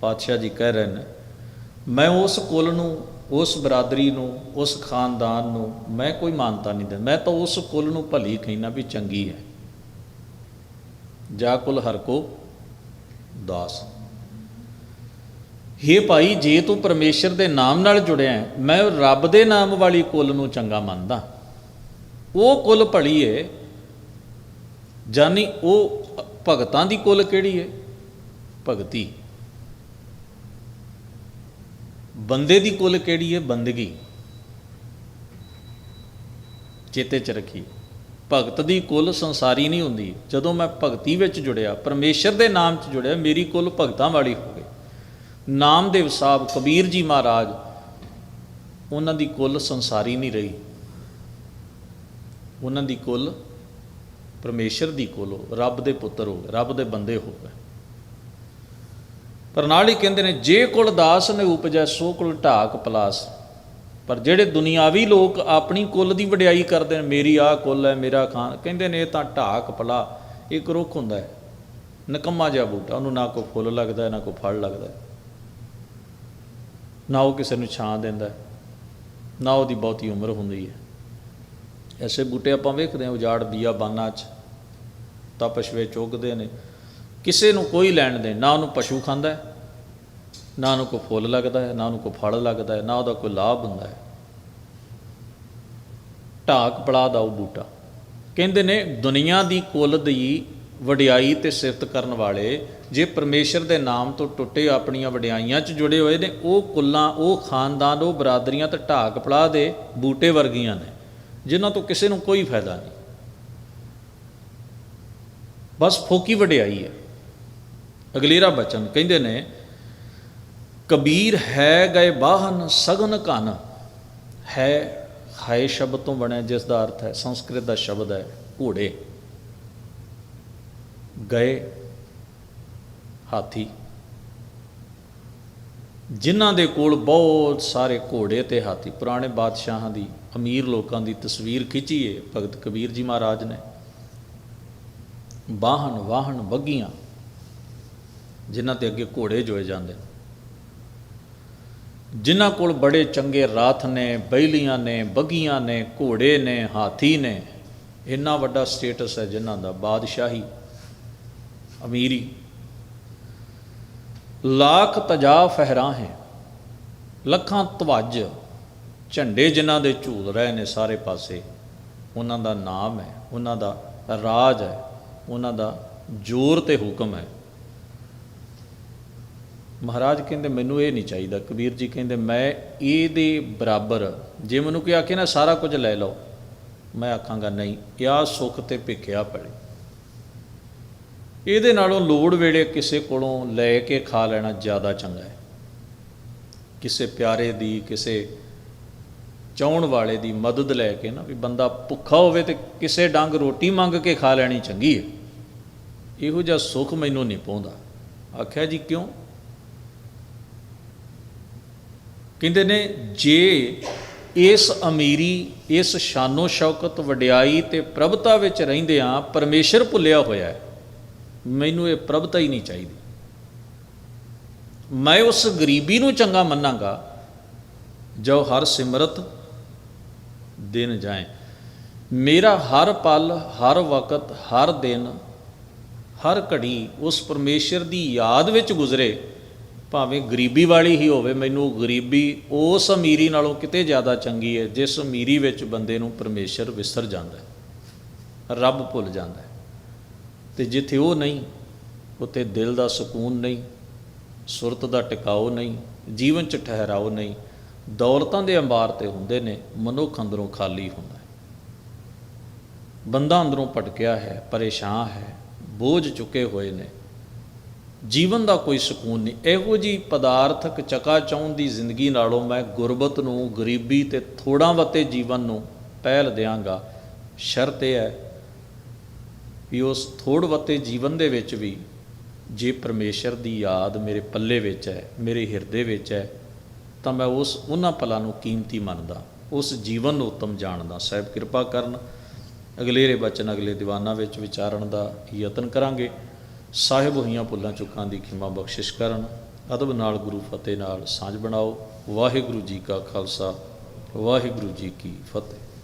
ਪਾਤਸ਼ਾਹ ਜੀ ਕਹਿ ਰਹੇ ਨੇ, ਮੈਂ ਉਸ ਕੁੱਲ ਨੂੰ, ਉਸ ਬਰਾਦਰੀ ਨੂੰ, ਉਸ ਖਾਨਦਾਨ ਨੂੰ ਮੈਂ ਕੋਈ ਮਾਨਤਾ ਨਹੀਂ ਦਿੰਦਾ। ਮੈਂ ਤਾਂ ਉਸ ਕੁੱਲ ਨੂੰ ਭਲੀ ਕਹਿਣਾ ਵੀ ਚੰਗੀ ਹੈ। ਜਾ ਕੁਲ ਹਰ ਕੋ ਦਾਸ। ਹੇ ਭਾਈ ਜੇ ਤੂੰ ਪਰਮੇਸ਼ਰ ਦੇ ਨਾਮ ਨਾਲ ਜੁੜਿਆ ਹੈ, ਮੈਂ ਰੱਬ ਦੇ ਨਾਮ ਵਾਲੀ ਕੁੱਲ ਨੂੰ ਚੰਗਾ ਮੰਨਦਾ। ਉਹ ਕੁੱਲ ਭਲੀ ਏ ਜਾਨੀ ਉਹ ਭਗਤਾਂ ਦੀ ਕੁੱਲ ਕਿਹੜੀ ਏ? ਭਗਤੀ। ਬੰਦੇ ਦੀ ਕੁੱਲ ਕਿਹੜੀ ਏ? ਬੰਦਗੀ। ਚੇਤੇ ਚ ਰੱਖੀ। ਭਗਤ ਦੀ ਕੁੱਲ ਸੰਸਾਰੀ ਨਹੀਂ ਹੁੰਦੀ। ਜਦੋਂ ਮੈਂ ਭਗਤੀ ਵਿੱਚ ਜੁੜਿਆ ਪਰਮੇਸ਼ਰ ਦੇ ਨਾਮ 'ਚ ਜੁੜਿਆ ਮੇਰੀ ਕੁੱਲ ਭਗਤਾਂ ਵਾਲੀ ਹੋ ਗਈ। ਨਾਮਦੇਵ ਸਾਹਿਬ ਕਬੀਰ ਜੀ ਮਹਾਰਾਜ, ਉਹਨਾਂ ਦੀ ਕੁੱਲ ਸੰਸਾਰੀ ਨਹੀਂ ਰਹੀ। ਉਹਨਾਂ ਦੀ ਕੁੱਲ ਪਰਮੇਸ਼ਰ ਦੀ ਕੁੱਲ ਹੋ, ਰੱਬ ਦੇ ਪੁੱਤਰ ਹੋ ਗਏ, ਰੱਬ ਦੇ ਬੰਦੇ ਹੋ ਗਏ। ਪਰ ਨਾਲ ਹੀ ਕਹਿੰਦੇ ਨੇ, ਜੇ ਕੁਲ ਦਾਸ ਨੇ ਉਪਜੈ, ਸੋ ਕੁਲ ਢਾਕ ਪਲਾਸ। ਪਰ ਜਿਹੜੇ ਦੁਨਿਆਵੀ ਲੋਕ ਆਪਣੀ ਕੁੱਲ ਦੀ ਵਡਿਆਈ ਕਰਦੇ ਨੇ, ਮੇਰੀ ਆਹ ਕੁੱਲ ਹੈ, ਮੇਰਾ ਖਾਨ, ਕਹਿੰਦੇ ਨੇ ਇਹ ਤਾਂ ਢਾਕ ਪਲਾ, ਇੱਕ ਰੁੱਖ ਹੁੰਦਾ ਹੈ। ਨਕਮਾ ਜਿਹਾ ਬੂਟਾ, ਉਹਨੂੰ ਨਾ ਕੋਈ ਫੁੱਲ ਲੱਗਦਾ, ਨਾ ਕੋਈ ਫਲ ਲੱਗਦਾ। ਨਾ ਉਹ ਕਿਸੇ ਨੂੰ ਛਾਂ ਦਿੰਦਾ, ਨਾ ਉਹਦੀ ਬਹੁਤੀ ਉਮਰ ਹੁੰਦੀ ਹੈ। ਐਸੇ ਬੂਟੇ ਆਪਾਂ ਵੇਖਦੇ ਹਾਂ, ਉਜਾੜ ਬੀਆ ਬਾਨਾਂ 'ਚ ਤਪਸ਼ ਵਿੱਚ ਉੱਗਦੇ ਨੇ। ਕਿਸੇ ਨੂੰ ਕੋਈ ਲੈਣ ਦੇ ਨਾ ਉਹਨੂੰ ਪਸ਼ੂ ਖਾਂਦਾ ਨਾ ਉਹਨੂੰ ਕੋਈ ਫੁੱਲ ਲੱਗਦਾ ਹੈ, ਨਾ ਉਹਨੂੰ ਕੋਈ ਫਲ ਲੱਗਦਾ ਹੈ, ਨਾ ਉਹਦਾ ਕੋਈ ਲਾਭ ਹੁੰਦਾ ਹੈ। ਢਾਕ ਪਲਾ ਦਾ ਉਹ ਬੂਟਾ। ਕਹਿੰਦੇ ਨੇ, ਦੁਨੀਆ ਦੀ ਕੁੱਲ ਦੀ ਵਡਿਆਈ ਤੇ ਸਿਫਤ ਕਰਨ ਵਾਲੇ ਜੇ ਪਰਮੇਸ਼ਰ ਦੇ ਨਾਮ ਤੋਂ ਟੁੱਟੇ ਆਪਣੀਆਂ ਵਡਿਆਈਆਂ 'ਚ ਜੁੜੇ ਹੋਏ ਨੇ, ਉਹ ਕੁੱਲਾਂ, ਉਹ ਖਾਨਦਾਨ, ਉਹ ਬਰਾਦਰੀਆਂ ਤੇ ਢਾਕ ਪਲਾ ਦੇ ਬੂਟੇ ਵਰਗੀਆਂ ਨੇ, ਜਿਨ੍ਹਾਂ ਤੋਂ ਕਿਸੇ ਨੂੰ ਕੋਈ ਫਾਇਦਾ ਨਹੀਂ। ਬਸ ਫੋਕੀ ਵਡਿਆਈ ਹੈ। ਅਗਲੇਰਾ ਬਚਨ ਕਹਿੰਦੇ ਨੇ, ਕਬੀਰ ਹੈ ਗਏ ਬਾਹਨ, ਸਗਨ ਕਨ ਹੈ ਹਾਏ ਸ਼ਬਦ ਤੋਂ ਬਣਿਆ, ਜਿਸ ਦਾ ਅਰਥ ਹੈ ਸੰਸਕ੍ਰਿਤ ਦਾ ਸ਼ਬਦ ਹੈ ਘੋੜੇ। ਗਏ ਹਾਥੀ। ਜਿਨ੍ਹਾਂ ਦੇ ਕੋਲ ਬਹੁਤ ਸਾਰੇ ਘੋੜੇ ਤੇ ਹਾਥੀ, ਪੁਰਾਣੇ ਬਾਦਸ਼ਾਹਾਂ ਦੀ, ਅਮੀਰ ਲੋਕਾਂ ਦੀ ਤਸਵੀਰ ਖਿੱਚੀ ਏ, ਭਗਤ ਕਬੀਰ ਜੀ ਮਹਾਰਾਜ ਨੇ। ਵਾਹਨ ਵਾਹਨ ਬੱਗੀਆਂ ਜਿਨ੍ਹਾਂ ਤੇ ਅੱਗੇ ਘੋੜੇ ਜੋਏ ਜਾਂਦੇ ਜਿਨ੍ਹਾਂ ਕੋਲ ਬੜੇ ਚੰਗੇ ਰਾਥ ਨੇ, ਬੈਲੀਆਂ ਨੇ ਬੱਗੀਆਂ ਨੇ, ਘੋੜੇ ਨੇ, ਹਾਥੀ ਨੇ, ਇੰਨਾ ਵੱਡਾ ਸਟੇਟਸ ਹੈ ਜਿਨ੍ਹਾਂ ਦਾ ਬਾਦਸ਼ਾਹੀ, ਅਮੀਰੀ। ਲਾਖ ਤਜਾ ਫਹਿਰਾਂ ਹੈ ਲੱਖਾਂ ਧਵਜ ਝੰਡੇ ਜਿਨ੍ਹਾਂ ਦੇ ਝੂਲ ਰਹੇ ਨੇ ਸਾਰੇ ਪਾਸੇ, ਉਹਨਾਂ ਦਾ ਨਾਮ ਹੈ, ਉਹਨਾਂ ਦਾ ਰਾਜ ਹੈ, ਉਹਨਾਂ ਦਾ ਜ਼ੋਰ ਤੇ ਹੁਕਮ ਹੈ। ਮਹਾਰਾਜ ਕਹਿੰਦੇ, ਮੈਨੂੰ ਇਹ ਨਹੀਂ ਚਾਹੀਦਾ। ਕਬੀਰ ਜੀ ਕਹਿੰਦੇ, ਮੈਂ ਇਹਦੇ ਬਰਾਬਰ, ਜੇ ਮੈਨੂੰ ਕੋਈ ਆਖੇ ਨਾ, ਸਾਰਾ ਕੁਝ ਲੈ ਲਓ। ਮੈਂ ਆਖਾਂਗਾ, ਨਹੀਂ ਕਿਆ ਸੁੱਖ ਤੇ ਭਿੱਖਿਆ ਪੜੇ ਇਹਦੇ ਨਾਲੋਂ ਲੋੜ ਵੇਲੇ ਕਿਸੇ ਕੋਲੋਂ ਲੈ ਕੇ ਖਾ ਲੈਣਾ ਜ਼ਿਆਦਾ ਚੰਗਾ ਹੈ। ਕਿਸੇ ਪਿਆਰੇ ਦੀ, ਕਿਸੇ ਚਾਹਣ ਵਾਲੇ ਦੀ ਮਦਦ ਲੈ ਕੇ ਨਾ ਵੀ ਬੰਦਾ ਭੁੱਖਾ ਹੋਵੇ ਤੇ ਕਿਸੇ ਡੰਗ ਰੋਟੀ ਮੰਗ ਕੇ ਖਾ ਲੈਣੀ ਚੰਗੀ ਹੈ। ਇਹੋ ਜਿਹਾ ਸੁੱਖ ਮੈਨੂੰ ਨਹੀਂ ਪਾਉਂਦਾ। ਆਖਿਆ ਜੀ ਕਿਉਂ? ਕਹਿੰਦੇ ਨੇ, ਜੇ ਇਸ ਅਮੀਰੀ, ਇਸ ਸ਼ਾਨੋ ਸ਼ੌਕਤ ਵਡਿਆਈ ਤੇ ਪ੍ਰਭਤਾ ਵਿੱਚ ਰਹਿੰਦੇ ਆ, ਪਰਮੇਸ਼ਰ ਭੁੱਲਿਆ ਹੋਇਆ ਹੈ। ਮੈਨੂੰ ਇਹ ਪ੍ਰਭਤਾ ਹੀ ਨਹੀਂ ਚਾਹੀਦੀ। ਮੈਂ ਉਸ ਗਰੀਬੀ ਨੂੰ ਚੰਗਾ ਮੰਨਾਂਗਾ, ਜੋ ਹਰ ਸਿਮਰਤ ਦਿਨ ਜਾਏ। ਮੇਰਾ ਹਰ ਪਲ, ਹਰ ਵਕਤ, ਹਰ ਦਿਨ, ਹਰ ਘੜੀ ਉਸ ਪਰਮੇਸ਼ਰ ਦੀ ਯਾਦ ਵਿੱਚ ਗੁਜ਼ਰੇ। ਭਾਵੇਂ ਗਰੀਬੀ ਵਾਲੀ ਹੀ ਹੋਵੇ, ਮੈਨੂੰ ਗਰੀਬੀ ਉਸ ਅਮੀਰੀ ਨਾਲੋਂ ਕਿਤੇ ਜ਼ਿਆਦਾ ਚੰਗੀ ਹੈ, ਜਿਸ ਅਮੀਰੀ ਵਿੱਚ ਬੰਦੇ ਨੂੰ ਪਰਮੇਸ਼ਰ ਵਿਸਰ ਜਾਂਦਾ ਹੈ, ਰੱਬ ਭੁੱਲ ਜਾਂਦਾ ਹੈ। ਤੇ ਜਿੱਥੇ ਉਹ ਨਹੀਂ, ਉੱਥੇ ਦਿਲ ਦਾ ਸਕੂਨ ਨਹੀਂ, ਸੁਰਤ ਦਾ ਟਿਕਾਓ ਨਹੀਂ, ਜੀਵਨ 'ਚ ਠਹਿਰਾਓ ਨਹੀਂ। ਦੌਲਤਾਂ ਦੇ ਅੰਬਾਰ ਤੇ ਹੁੰਦੇ ਨੇ, ਮਨੁੱਖ ਅੰਦਰੋਂ ਖਾਲੀ ਹੁੰਦਾ ਹੈ। ਬੰਦਾ ਅੰਦਰੋਂ ਭਟਕਿਆ ਹੈ, ਪਰੇਸ਼ਾਨ ਹੈ, ਬੋਝ ਚੁੱਕੇ ਹੋਏ ਨੇ। ਜੀਵਨ ਦਾ ਕੋਈ ਸਕੂਨ ਨਹੀਂ। ਇਹੋ ਜੀ ਪਦਾਰਥਕ ਚਕਾ ਚੌਂਦ ਦੀ ਜ਼ਿੰਦਗੀ ਨਾਲੋਂ ਮੈਂ ਗੁਰਬਤ ਨੂੰ, ਗਰੀਬੀ ਤੇ ਥੋੜਾ ਵਤੇ ਜੀਵਨ ਨੂੰ ਪਹਿਲ ਦਿਆਂਗਾ। ਸ਼ਰਤ ਇਹ ਹੈ ਵੀ ਉਸ ਥੋੜ ਵਤੇ ਜੀਵਨ ਦੇ ਵਿੱਚ ਵੀ ਜੇ ਪਰਮੇਸ਼ਰ ਦੀ ਯਾਦ ਮੇਰੇ ਪੱਲੇ ਵਿੱਚ ਹੈ, ਮੇਰੇ ਹਿਰਦੇ ਵਿੱਚ ਹੈ, ਤਾਂ ਮੈਂ ਉਸ ਉਹਨਾਂ ਪਲਾਂ ਨੂੰ ਕੀਮਤੀ ਮੰਨਦਾ, ਉਸ ਜੀਵਨ ਨੂੰ ਉੱਤਮ ਜਾਣਦਾ। ਸਾਹਿਬ, ਕਿਰਪਾ ਕਰਨ, ਅਗਲੇਰੇ ਬਚਨ ਅਗਲੇ ਦੀਵਾਨਾਂ ਵਿੱਚ ਵਿਚਾਰਨ ਦਾ ਯਤਨ ਕਰਾਂਗੇ। ਸਾਹਿਬ ਹੋਈਆਂ ਭੁੱਲਾਂ ਚੁੱਕਾਂ ਦੀ ਖਿਮਾ ਬਖਸ਼ਿਸ਼ ਕਰਨ, ਅਦਬ ਨਾਲ ਗੁਰੂ ਫਤਿਹ ਨਾਲ ਸਾਂਝ ਬਣਾਓ। ਵਾਹਿਗੁਰੂ ਜੀ ਕਾ ਖਾਲਸਾ, ਵਾਹਿਗੁਰੂ ਜੀ ਕੀ ਫਤਿਹ।